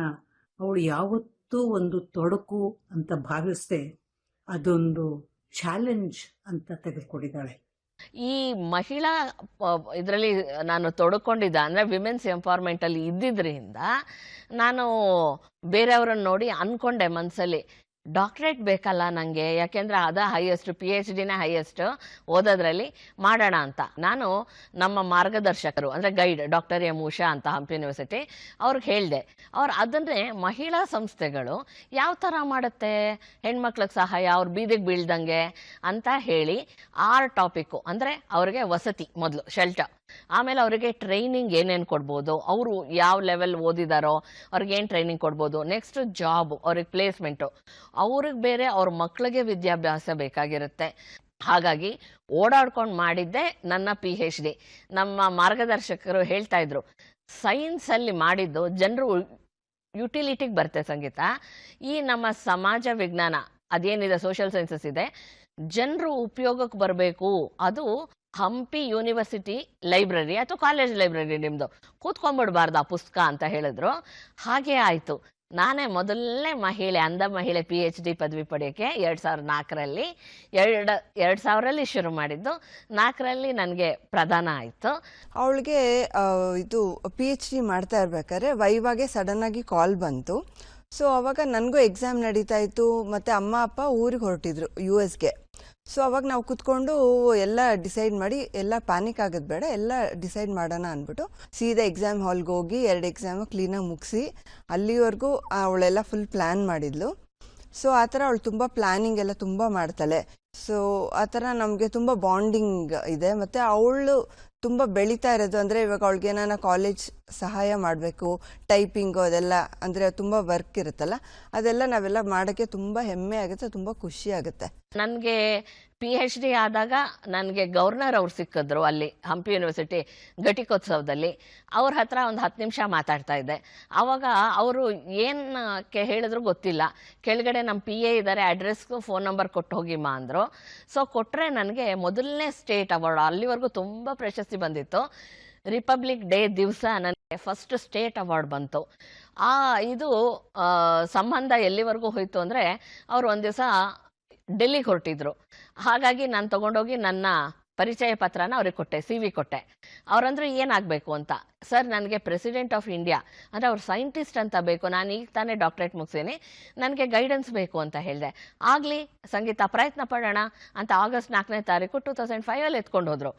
ಅವಳು ಯಾವತ್ತೂ ಒಂದು ತೊಡಕು ಅಂತ ಭಾವಿಸದೆ ಅದೊಂದು ಚಾಲೆಂಜ್ ಅಂತ ತೆಗೆದುಕೊಂಡಿದ್ದಾಳೆ. ಈ ಮಹಿಳಾ ಇದರಲ್ಲಿ ನಾನು ತೊಡ್ಕೊಂಡಿದ್ದ ಅಂದರೆ ವಿಮೆನ್ಸ್ ಎಂಪವರ್ಮೆಂಟಲ್ಲಿ ಇದ್ದಿದ್ದರಿಂದ ನಾನು ಬೇರೆಯವ್ರನ್ನ ನೋಡಿ ಅಂದ್ಕೊಂಡೆ ಮನಸ್ಸಲ್ಲಿ ಡಾಕ್ಟ್ರೇಟ್ ಬೇಕಲ್ಲ ನನಗೆ ಯಾಕೆಂದರೆ ಅದ ಹೈಯೆಸ್ಟ್ ಪಿ ಎಚ್ ಡಿನೇ ಹೈಯೆಸ್ಟ್ ಓದೋದ್ರಲ್ಲಿ ಮಾಡೋಣ ಅಂತ. ನಾನು ನಮ್ಮ ಮಾರ್ಗದರ್ಶಕರು, ಅಂದರೆ ಗೈಡ್ ಡಾಕ್ಟರ್ ಎಂ ಉಷಾ ಅಂತ ಹಂಪಿ ಯೂನಿವರ್ಸಿಟಿ ಅವ್ರಿಗೆ ಹೇಳಿದೆ, ಅವ್ರು ಅದನ್ನೇ ಮಹಿಳಾ ಸಂಸ್ಥೆಗಳು ಯಾವ ಥರ ಮಾಡುತ್ತೆ, ಹೆಣ್ಮಕ್ಳಿಗೆ ಸಹಾಯ, ಅವ್ರು ಬೀದಿಗೆ ಬೀಳ್ದಂಗೆ ಅಂತ ಹೇಳಿ ಆರ್ ಟಾಪಿಕ್ಕು ಅಂದರೆ ಅವ್ರಿಗೆ ವಸತಿ ಮೊದಲು ಶೆಲ್ಟರ್ ಆಮೇಲೆ ಅವರಿಗೆ ಟ್ರೈನಿಂಗ್ ಏನೇನು ಕೊಡ್ಬೋದು, ಅವರು ಯಾವ ಲೆವೆಲ್ ಓದಿದಾರೋ ಅವ್ರಿಗೆ ಏನು ಟ್ರೈನಿಂಗ್ ಕೊಡ್ಬೋದು ನೆಕ್ಸ್ಟ್ ಜಾಬ್ ಅವ್ರಿಗೆ ಪ್ಲೇಸ್ಮೆಂಟು ಅವ್ರಿಗೆ ಬೇರೆ ಅವ್ರ ಮಕ್ಕಳಿಗೆ ವಿದ್ಯಾಭ್ಯಾಸ ಬೇಕಾಗಿರುತ್ತೆ. ಹಾಗಾಗಿ ಓಡಾಡ್ಕೊಂಡು ಮಾಡಿದ್ದೆ ನನ್ನ ಪಿ ಹೆಚ್ ಡಿ ನಮ್ಮ ಮಾರ್ಗದರ್ಶಕರು ಹೇಳ್ತಾ ಇದ್ರು ಸೈನ್ಸಲ್ಲಿ ಮಾಡಿದ್ದು ಜನರು ಯುಟಿಲಿಟಿಗೆ ಬರುತ್ತೆ ಸಂಗೀತ. ಈ ನಮ್ಮ ಸಮಾಜ ವಿಜ್ಞಾನ ಅದೇನಿದೆ ಸೋಷಿಯಲ್ ಸೈನ್ಸಸ್ ಇದೆ, ಜನರು ಉಪಯೋಗಕ್ಕೆ ಬರಬೇಕು. ಅದು ಹಂಪಿ ಯೂನಿವರ್ಸಿಟಿ ಲೈಬ್ರರಿ ಅಥವಾ ಕಾಲೇಜ್ ಲೈಬ್ರರಿ ನಿಮ್ಮದು ಕೂತ್ಕೊಂಡ್ಬಿಡ್ಬಾರ್ದು ಆ ಪುಸ್ತಕ ಅಂತ ಹೇಳಿದ್ರು. ಹಾಗೆ ಆಯಿತು. ನಾನೇ ಮೊದಲನೇ ಮಹಿಳೆ, ಅಂಧ ಮಹಿಳೆ ಪಿ ಎಚ್ ಡಿ ಪದವಿ ಪಡೆಯೋಕ್ಕೆ ಎರಡು ಸಾವಿರದ ನಾಲ್ಕರಲ್ಲಿ. ಎರಡು ಎರಡು ಸಾವಿರಲ್ಲಿ ಶುರು ಮಾಡಿದ್ದು. ನಾಲ್ಕರಲ್ಲಿ ನನಗೆ ಪ್ರಧಾನ ಆಯಿತು. ಅವಳಿಗೆ ಇದು ಪಿ ಎಚ್ ಡಿ ಮಾಡ್ತಾ ಇರ್ಬೇಕಾದ್ರೆ ವೈವಾಗೆ ಸಡನ್ನಾಗಿ ಕಾಲ್ ಬಂತು. ಸೊ ಅವಾಗ ನನಗೂ ಎಕ್ಸಾಮ್ ನಡೀತಾ ಇತ್ತು. ಮತ್ತು ಅಮ್ಮ, ಅಪ್ಪ ಊರಿಗೆ ಹೊರಟಿದ್ರು ಯು ಎಸ್ಗೆ ಸೊ ಅವಾಗ ನಾವು ಕುತ್ಕೊಂಡು ಎಲ್ಲ ಡಿಸೈಡ್ ಮಾಡಿ, ಎಲ್ಲ ಪ್ಯಾನಿಕ್ ಆಗೋದು ಬೇಡ, ಎಲ್ಲ ಡಿಸೈಡ್ ಮಾಡೋಣ ಅಂದ್ಬಿಟ್ಟು ಸೀದಾ ಎಕ್ಸಾಮ್ ಹಾಲ್ಗೆ ಹೋಗಿ ಎರಡು ಎಕ್ಸಾಮು ಕ್ಲೀನಾಗಿ ಮುಗಿಸಿ, ಅಲ್ಲಿವರೆಗೂ ಅವಳೆಲ್ಲ ಫುಲ್ ಪ್ಲ್ಯಾನ್ ಮಾಡಿದ್ಲು. ಸೊ ಆ ಥರ ಅವಳು ತುಂಬ ಪ್ಲ್ಯಾನಿಂಗ್ ಎಲ್ಲ ತುಂಬ ಮಾಡ್ತಾಳೆ. ಸೊ ಆ ಥರ ನಮಗೆ ತುಂಬ ಬಾಂಡಿಂಗ್ ಇದೆ. ಮತ್ತು ಅವಳು ತುಂಬ ಬೆಳೀತಾ ಇರೋದು ಅಂದರೆ ಇವಾಗ ಅವಳಿಗೆ ಏನಾನ ಕಾಲೇಜ್ ಸಹಾಯ ಮಾಡಬೇಕು. ಟೈಪಿಂಗು ಅದೆಲ್ಲ ಅಂದರೆ ತುಂಬ ವರ್ಕ್ ಇರುತ್ತಲ್ಲ, ಅದೆಲ್ಲ ನಾವೆಲ್ಲ ಮಾಡೋಕ್ಕೆ ತುಂಬ ಹೆಮ್ಮೆ ಆಗುತ್ತೆ, ತುಂಬ ಖುಷಿ ಆಗುತ್ತೆ. ನನಗೆ ಪಿ ಎಚ್ ಡಿ ಆದಾಗ ನನಗೆ ಗವರ್ನರ್ ಅವ್ರು ಸಿಕ್ಕಿದ್ರು ಅಲ್ಲಿ ಹಂಪಿ ಯೂನಿವರ್ಸಿಟಿ ಘಟಿಕೋತ್ಸವದಲ್ಲಿ. ಅವ್ರ ಹತ್ರ ಒಂದು ಹತ್ತು ನಿಮಿಷ ಮಾತಾಡ್ತಾ ಇದ್ದೆ. ಆವಾಗ ಅವರು ಏನಕ್ಕೆ ಹೇಳಿದ್ರು ಗೊತ್ತಿಲ್ಲ. ಕೆಳಗಡೆ ನಮ್ಮ ಪಿ ಎ ಇದ್ದಾರೆ ಅಡ್ರೆಸ್ಗೂ ಫೋನ್ ನಂಬರ್ ಕೊಟ್ಟು ಹೋಗಿಮ್ಮ ಅಂದರು. ಸೊ ಕೊಟ್ಟರೆ ನನಗೆ ಮೊದಲನೇ ಸ್ಟೇಟ್ ಅವಾರ್ಡ್ ಅಲ್ಲಿವರೆಗೂ ತುಂಬ ಪ್ರಶಸ್ತಿ ಬಂದಿತ್ತು. ರಿಪಬ್ಲಿಕ್ ಡೇ ದಿವಸ ನನಗೆ ಫಸ್ಟ್ ಸ್ಟೇಟ್ ಅವಾರ್ಡ್ ಬಂತು. ಆ, ಇದು ಸಂಬಂಧ ಎಲ್ಲಿವರೆಗೂ ಹೋಯಿತು ಅಂದರೆ ಅವರು ಒಂದು ದಿವಸ ಡೆಲ್ಲಿಗೆ ಹೊರಟಿದ್ರು ಹಾಗಾಗಿ ನಾನು ತಗೊಂಡೋಗಿ ನನ್ನ ಪರಿಚಯ ಪತ್ರನ ಅವ್ರಿಗೆ ಕೊಟ್ಟೆ ಸಿ ವಿ ಕೊಟ್ಟೆ. ಅವ್ರಂದ್ರೆ ಏನಾಗಬೇಕು ಅಂತ. ಸರ್, ನನಗೆ ಪ್ರೆಸಿಡೆಂಟ್ ಆಫ್ ಇಂಡಿಯಾ ಅಂದರೆ ಅವ್ರು ಸೈಂಟಿಸ್ಟ್ ಅಂತ ಬೇಕು, ನಾನು ಈಗ ತಾನೇ ಡಾಕ್ಟ್ರೇಟ್ ಮುಗಿಸೀನಿ, ನನಗೆ ಗೈಡೆನ್ಸ್ ಬೇಕು ಅಂತ ಹೇಳಿದೆ. ಆಗಲಿ, ಸಂಗೀತ ಪ್ರಯತ್ನ ಪಡೋಣ ಅಂತ ಆಗಸ್ಟ್ ನಾಲ್ಕನೇ ತಾರೀಕು ಟೂ ತೌಸಂಡ್ ಫೈವಲ್ಲಿ ಎತ್ಕೊಂಡು ಹೋದರು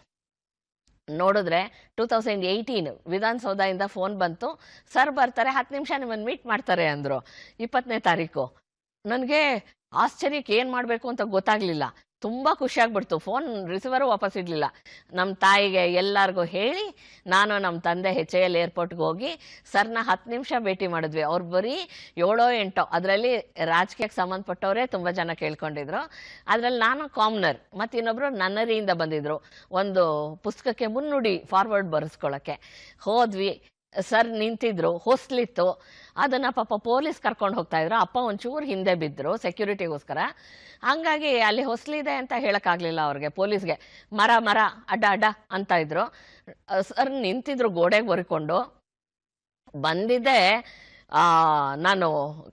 ನೋಡಿದ್ರೆ ಟೂ ತೌಸಂಡ್ ಏಯ್ಟೀನ್ ವಿಧಾನಸೌಧದಿಂದ ಫೋನ್ ಬಂತು. ಸರ್ ಬರ್ತಾರೆ, ಹತ್ತು ನಿಮಿಷ ನಿಮ್ಮನ್ನು ಮೀಟ್ ಮಾಡ್ತಾರೆ ಅಂದರು. ಇಪ್ಪತ್ತನೇ ತಾರೀಕು. ನನಗೆ ಆಶ್ಚರ್ಯಕ್ಕೆ ಏನು ಮಾಡಬೇಕು ಅಂತ ಗೊತ್ತಾಗಲಿಲ್ಲ. ತುಂಬ ಖುಷಿಯಾಗ್ಬಿಡ್ತು ಫೋನ್ ರಿಸೀವರು ವಾಪಸ್ ಇಡಲಿಲ್ಲ. ನಮ್ಮ ತಾಯಿಗೆ ಎಲ್ಲರಿಗೂ ಹೇಳಿ, ನಾನು ನಮ್ಮ ತಂದೆ ಹೆಚ್ ಎ ಎಲ್ ಏರ್ಪೋರ್ಟ್ಗೆ ಹೋಗಿ ಸರ್ನ ಹತ್ತು ನಿಮಿಷ ಭೇಟಿ ಮಾಡಿದ್ವಿ. ಅವ್ರು ಬರೀ ಏಳೋ ಎಂಟೋ, ಅದರಲ್ಲಿ ರಾಜಕೀಯಕ್ಕೆ ಸಂಬಂಧಪಟ್ಟವರೇ ತುಂಬ ಜನ ಕೇಳ್ಕೊಂಡಿದ್ರು. ಅದರಲ್ಲಿ ನಾನು ಕಾಮ್ನರ್, ಮತ್ತು ಇನ್ನೊಬ್ಬರು ನನ್ನರಿಯಿಂದ ಬಂದಿದ್ರು. ಒಂದು ಪುಸ್ತಕಕ್ಕೆ ಮುನ್ನುಡಿ ಫಾರ್ವರ್ಡ್ ಬರೆಸ್ಕೊಳ್ಳೋಕ್ಕೆ ಹೋದ್ವಿ. ಸರ್ ನಿಂತಿದ್ರು, ಹೊಸ್ಲಿತ್ತು. ಅದನ್ನ ಪಾಪ ಪೊಲೀಸ್ ಕರ್ಕೊಂಡು ಹೋಗ್ತಾ ಇದ್ರು. ಅಪ್ಪ ಒಂಚೂರು ಹಿಂದೆ ಬಿದ್ದರು ಸೆಕ್ಯೂರಿಟಿಗೋಸ್ಕರ ಹಂಗಾಗಿ ಅಲ್ಲಿ ಹೊಸ್ಲಿದೆ ಅಂತ ಹೇಳೋಕ್ಕಾಗಲಿಲ್ಲ ಅವ್ರಿಗೆ, ಪೊಲೀಸ್ಗೆ. ಮರ ಮರ, ಅಡ್ಡ ಅಡ್ಡ ಅಂತ ಇದ್ರು. ಸರ್ ನಿಂತಿದ್ರು ಗೋಡೆಗೆ ಬರ್ಕೊಂಡು ಬಂದಿದ್ದೆ ನಾನು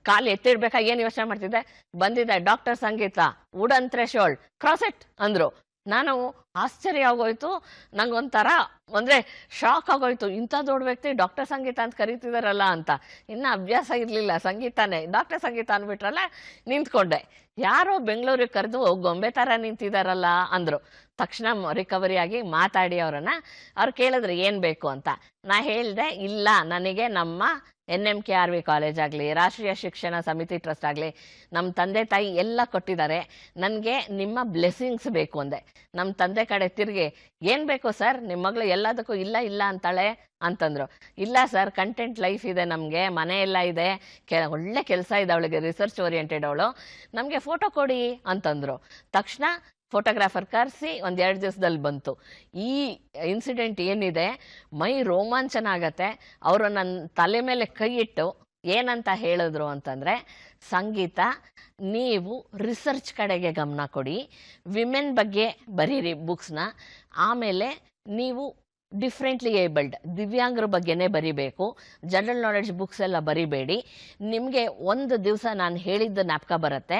ಕಾಲು ಎತ್ತಿಡ್ಬೇಕಾ, ಏನು ಯೋಚನೆ ಮಾಡ್ತಿದ್ದೆ? ಬಂದಿದ್ದೆ doctor Sangeetha wooden threshold crossed ಅಂದ್ರು. ನಾನು ಆಶ್ಚರ್ಯ ಆಗೋಯ್ತು. ನಂಗೊಂಥರ ಅಂದರೆ ಶಾಕ್ ಆಗೋಯ್ತು. ಇಂಥ ದೊಡ್ಡ ವ್ಯಕ್ತಿ ಡಾಕ್ಟರ್ ಸಂಗೀತ ಅಂತ ಕರಿತಿದಾರಲ್ಲ ಅಂತ. ಇನ್ನು ಅಭ್ಯಾಸ ಇರಲಿಲ್ಲ. ಸಂಗೀತನೇ. ಡಾಕ್ಟರ್ ಸಂಗೀತ ಅಂದ್ಬಿಟ್ರಲ್ಲ ನಿಂತ್ಕೊಂಡೆ. ಯಾರೋ ಬೆಂಗಳೂರಿಗೆ ಕರೆದು ಗೊಂಬೆ ಥರ ನಿಂತಿದಾರಲ್ಲ ಅಂದರು. ತಕ್ಷಣ ರಿಕವರಿ ಆಗಿ ಮಾತಾಡಿ ಅವರನ್ನ. ಅವ್ರು ಕೇಳಿದ್ರು, ಏನು ಬೇಕು ಅಂತ? ನಾ ಹೇಳಿದೆ, ಇಲ್ಲ, ನನಗೆ ನಮ್ಮ N M K R V college ಆಗಲಿ, ರಾಷ್ಟ್ರೀಯ ಶಿಕ್ಷಣ ಸಮಿತಿ ಟ್ರಸ್ಟ್ ಆಗಲಿ ನಮ್ಮ ತಂದೆ ತಾಯಿ ಎಲ್ಲ ಕೊಟ್ಟಿದ್ದಾರೆ. ನನಗೆ ನಿಮ್ಮ ಬ್ಲೆಸ್ಸಿಂಗ್ಸ್ ಬೇಕು ಅಂದೆ. ನಮ್ಮ ತಂದೆ ಕಡೆ ತಿರುಗಿ, ಏನು ಬೇಕು ಸರ್? ನಿಮ್ಮ ಮಗಳು ಎಲ್ಲದಕ್ಕೂ ಇಲ್ಲ ಇಲ್ಲ ಅಂತಾಳೆ? ಅಂತಂದರು. ಇಲ್ಲ ಸರ್, ಕಂಟೆಂಟ್ ಲೈಫ್ ಇದೆ ನಮಗೆ, ಮನೆ ಎಲ್ಲ ಇದೆ, ಕೆ, ಒಳ್ಳೆ ಕೆಲಸ ಇದೆ ಅವಳಿಗೆ, ರಿಸರ್ಚ್ ಓರಿಯೆಂಟೆಡ್ ಅವಳು. ನಮಗೆ ಫೋಟೋ ಕೊಡಿ ಅಂತಂದರು. ತಕ್ಷಣ ಫೋಟೋಗ್ರಾಫರ್ ಕರೆಸಿ ಒಂದೆರಡು ದಿವಸದಲ್ಲಿ ಬಂತು. ಈ ಇನ್ಸಿಡೆಂಟ್ ಏನಿದೆ, ಮೈ ರೋಮಾಂಚನ ಆಗತ್ತೆ ಅವರು ನನ್ನ ತಲೆ ಮೇಲೆ ಕೈ ಇಟ್ಟು ಏನಂತ ಹೇಳಿದ್ರು ಅಂತಂದರೆ, ಸಂಗೀತ, ನೀವು ರಿಸರ್ಚ್ ಕಡೆಗೆ ಗಮನ ಕೊಡಿ. ವಿಮೆನ್ ಬಗ್ಗೆ ಬರೀರಿ ಬುಕ್ಸ್ನ ಆಮೇಲೆ ನೀವು ಡಿಫ್ರೆಂಟ್ಲಿ ಏಬಲ್ಡ್ ದಿವ್ಯಾಂಗರ ಬಗ್ಗೆನೇ ಬರಿಬೇಕು. ಜನರಲ್ ನಾಲೆಡ್ಜ್ ಬುಕ್ಸ್ ಎಲ್ಲ ಬರಿಬೇಡಿ. ನಿಮಗೆ ಒಂದು ದಿವಸ ನಾನು ಹೇಳಿದ್ದ ಜ್ಞಾಪಕ ಬರುತ್ತೆ.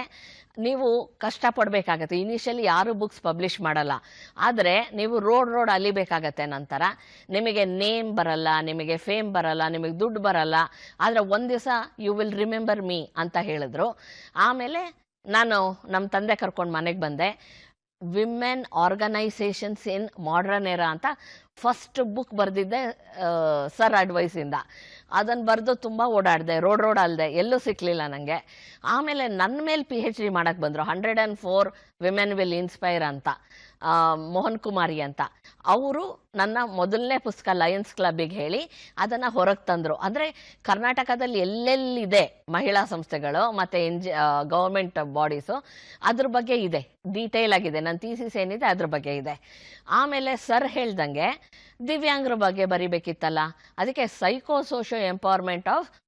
ನೀವು ಕಷ್ಟಪಡಬೇಕಾಗತ್ತೆ. ಇನಿಷಿಯಲಿ ಯಾರು ಬುಕ್ಸ್ ಪಬ್ಲಿಷ್ ಮಾಡಲ್ಲ. ಆದರೆ ನೀವು ರೋಡ್ ರೋಡ್ ಅಲಿಬೇಕಾಗತ್ತೆ ನಂತರ. ನಿಮಗೆ ನೇಮ್ ಬರಲ್ಲ, ನಿಮಗೆ ಫೇಮ್ ಬರಲ್ಲ, ನಿಮಗೆ ದುಡ್ಡು ಬರಲ್ಲ. ಆದರೆ ಒಂದು ದಿವಸ ಯು ವಿಲ್ ರಿಮೆಂಬರ್ ಮೀ ಅಂತ ಹೇಳಿದ್ರು. ಆಮೇಲೆ ನಾನು ನಮ್ಮ ತಂದೆ ಕರ್ಕೊಂಡು ಮನೆಗೆ ಬಂದೆ. Women organisations in modern era ಅಂತ ಫಸ್ಟ್ ಬುಕ್ ಬರೆದಿದ್ದೆ ಸರ್ ಅಡ್ವೈಸಿಂದ ಅದನ್ನು ಬರೆದು ತುಂಬ ಓಡಾಡಿದೆ, ರೋಡ್ ರೋಡ್ ಅಲ್ಲದೆ ಎಲ್ಲೂ ಸಿಕ್ಕಲಿಲ್ಲ ನನಗೆ ಆಮೇಲೆ ನನ್ನ ಮೇಲೆ ಪಿ ಹೆಚ್ ಡಿ ಮಾಡೋಕ್ಕೆ ಬಂದರು hundred and four women will inspire ಅಂತ ಮೋಹನ್ ಕುಮಾರಿ ಅಂತ. ಅವರು ನನ್ನ ಮೊದಲನೇ ಪುಸ್ತಕ ಲಯನ್ಸ್ ಕ್ಲಬ್ಬಿಗೆ ಹೇಳಿ ಅದನ್ನು ಹೊರಗೆ ತಂದರು. ಅಂದರೆ ಕರ್ನಾಟಕದಲ್ಲಿ ಎಲ್ಲೆಲ್ಲಿದೆ ಮಹಿಳಾ ಸಂಸ್ಥೆಗಳು ಮತ್ತು ಎನ್ ಜಿ ಗೌರ್ಮೆಂಟ್ ಬಾಡೀಸು ಅದ್ರ ಬಗ್ಗೆ ಇದೆ. ಡೀಟೇಲ್ ಆಗಿದೆ. ನನ್ನ ಥೀಸಿಸ್ ಏನಿದೆ ಅದ್ರ ಬಗ್ಗೆ ಇದೆ. ಆಮೇಲೆ ಸರ್ ಹೇಳ್ದಂಗೆ ದಿವ್ಯಾಂಗರ ಬಗ್ಗೆ ಬರಿಬೇಕಿತ್ತಲ್ಲ. ಅದಕ್ಕೆ psycho socio empowerment of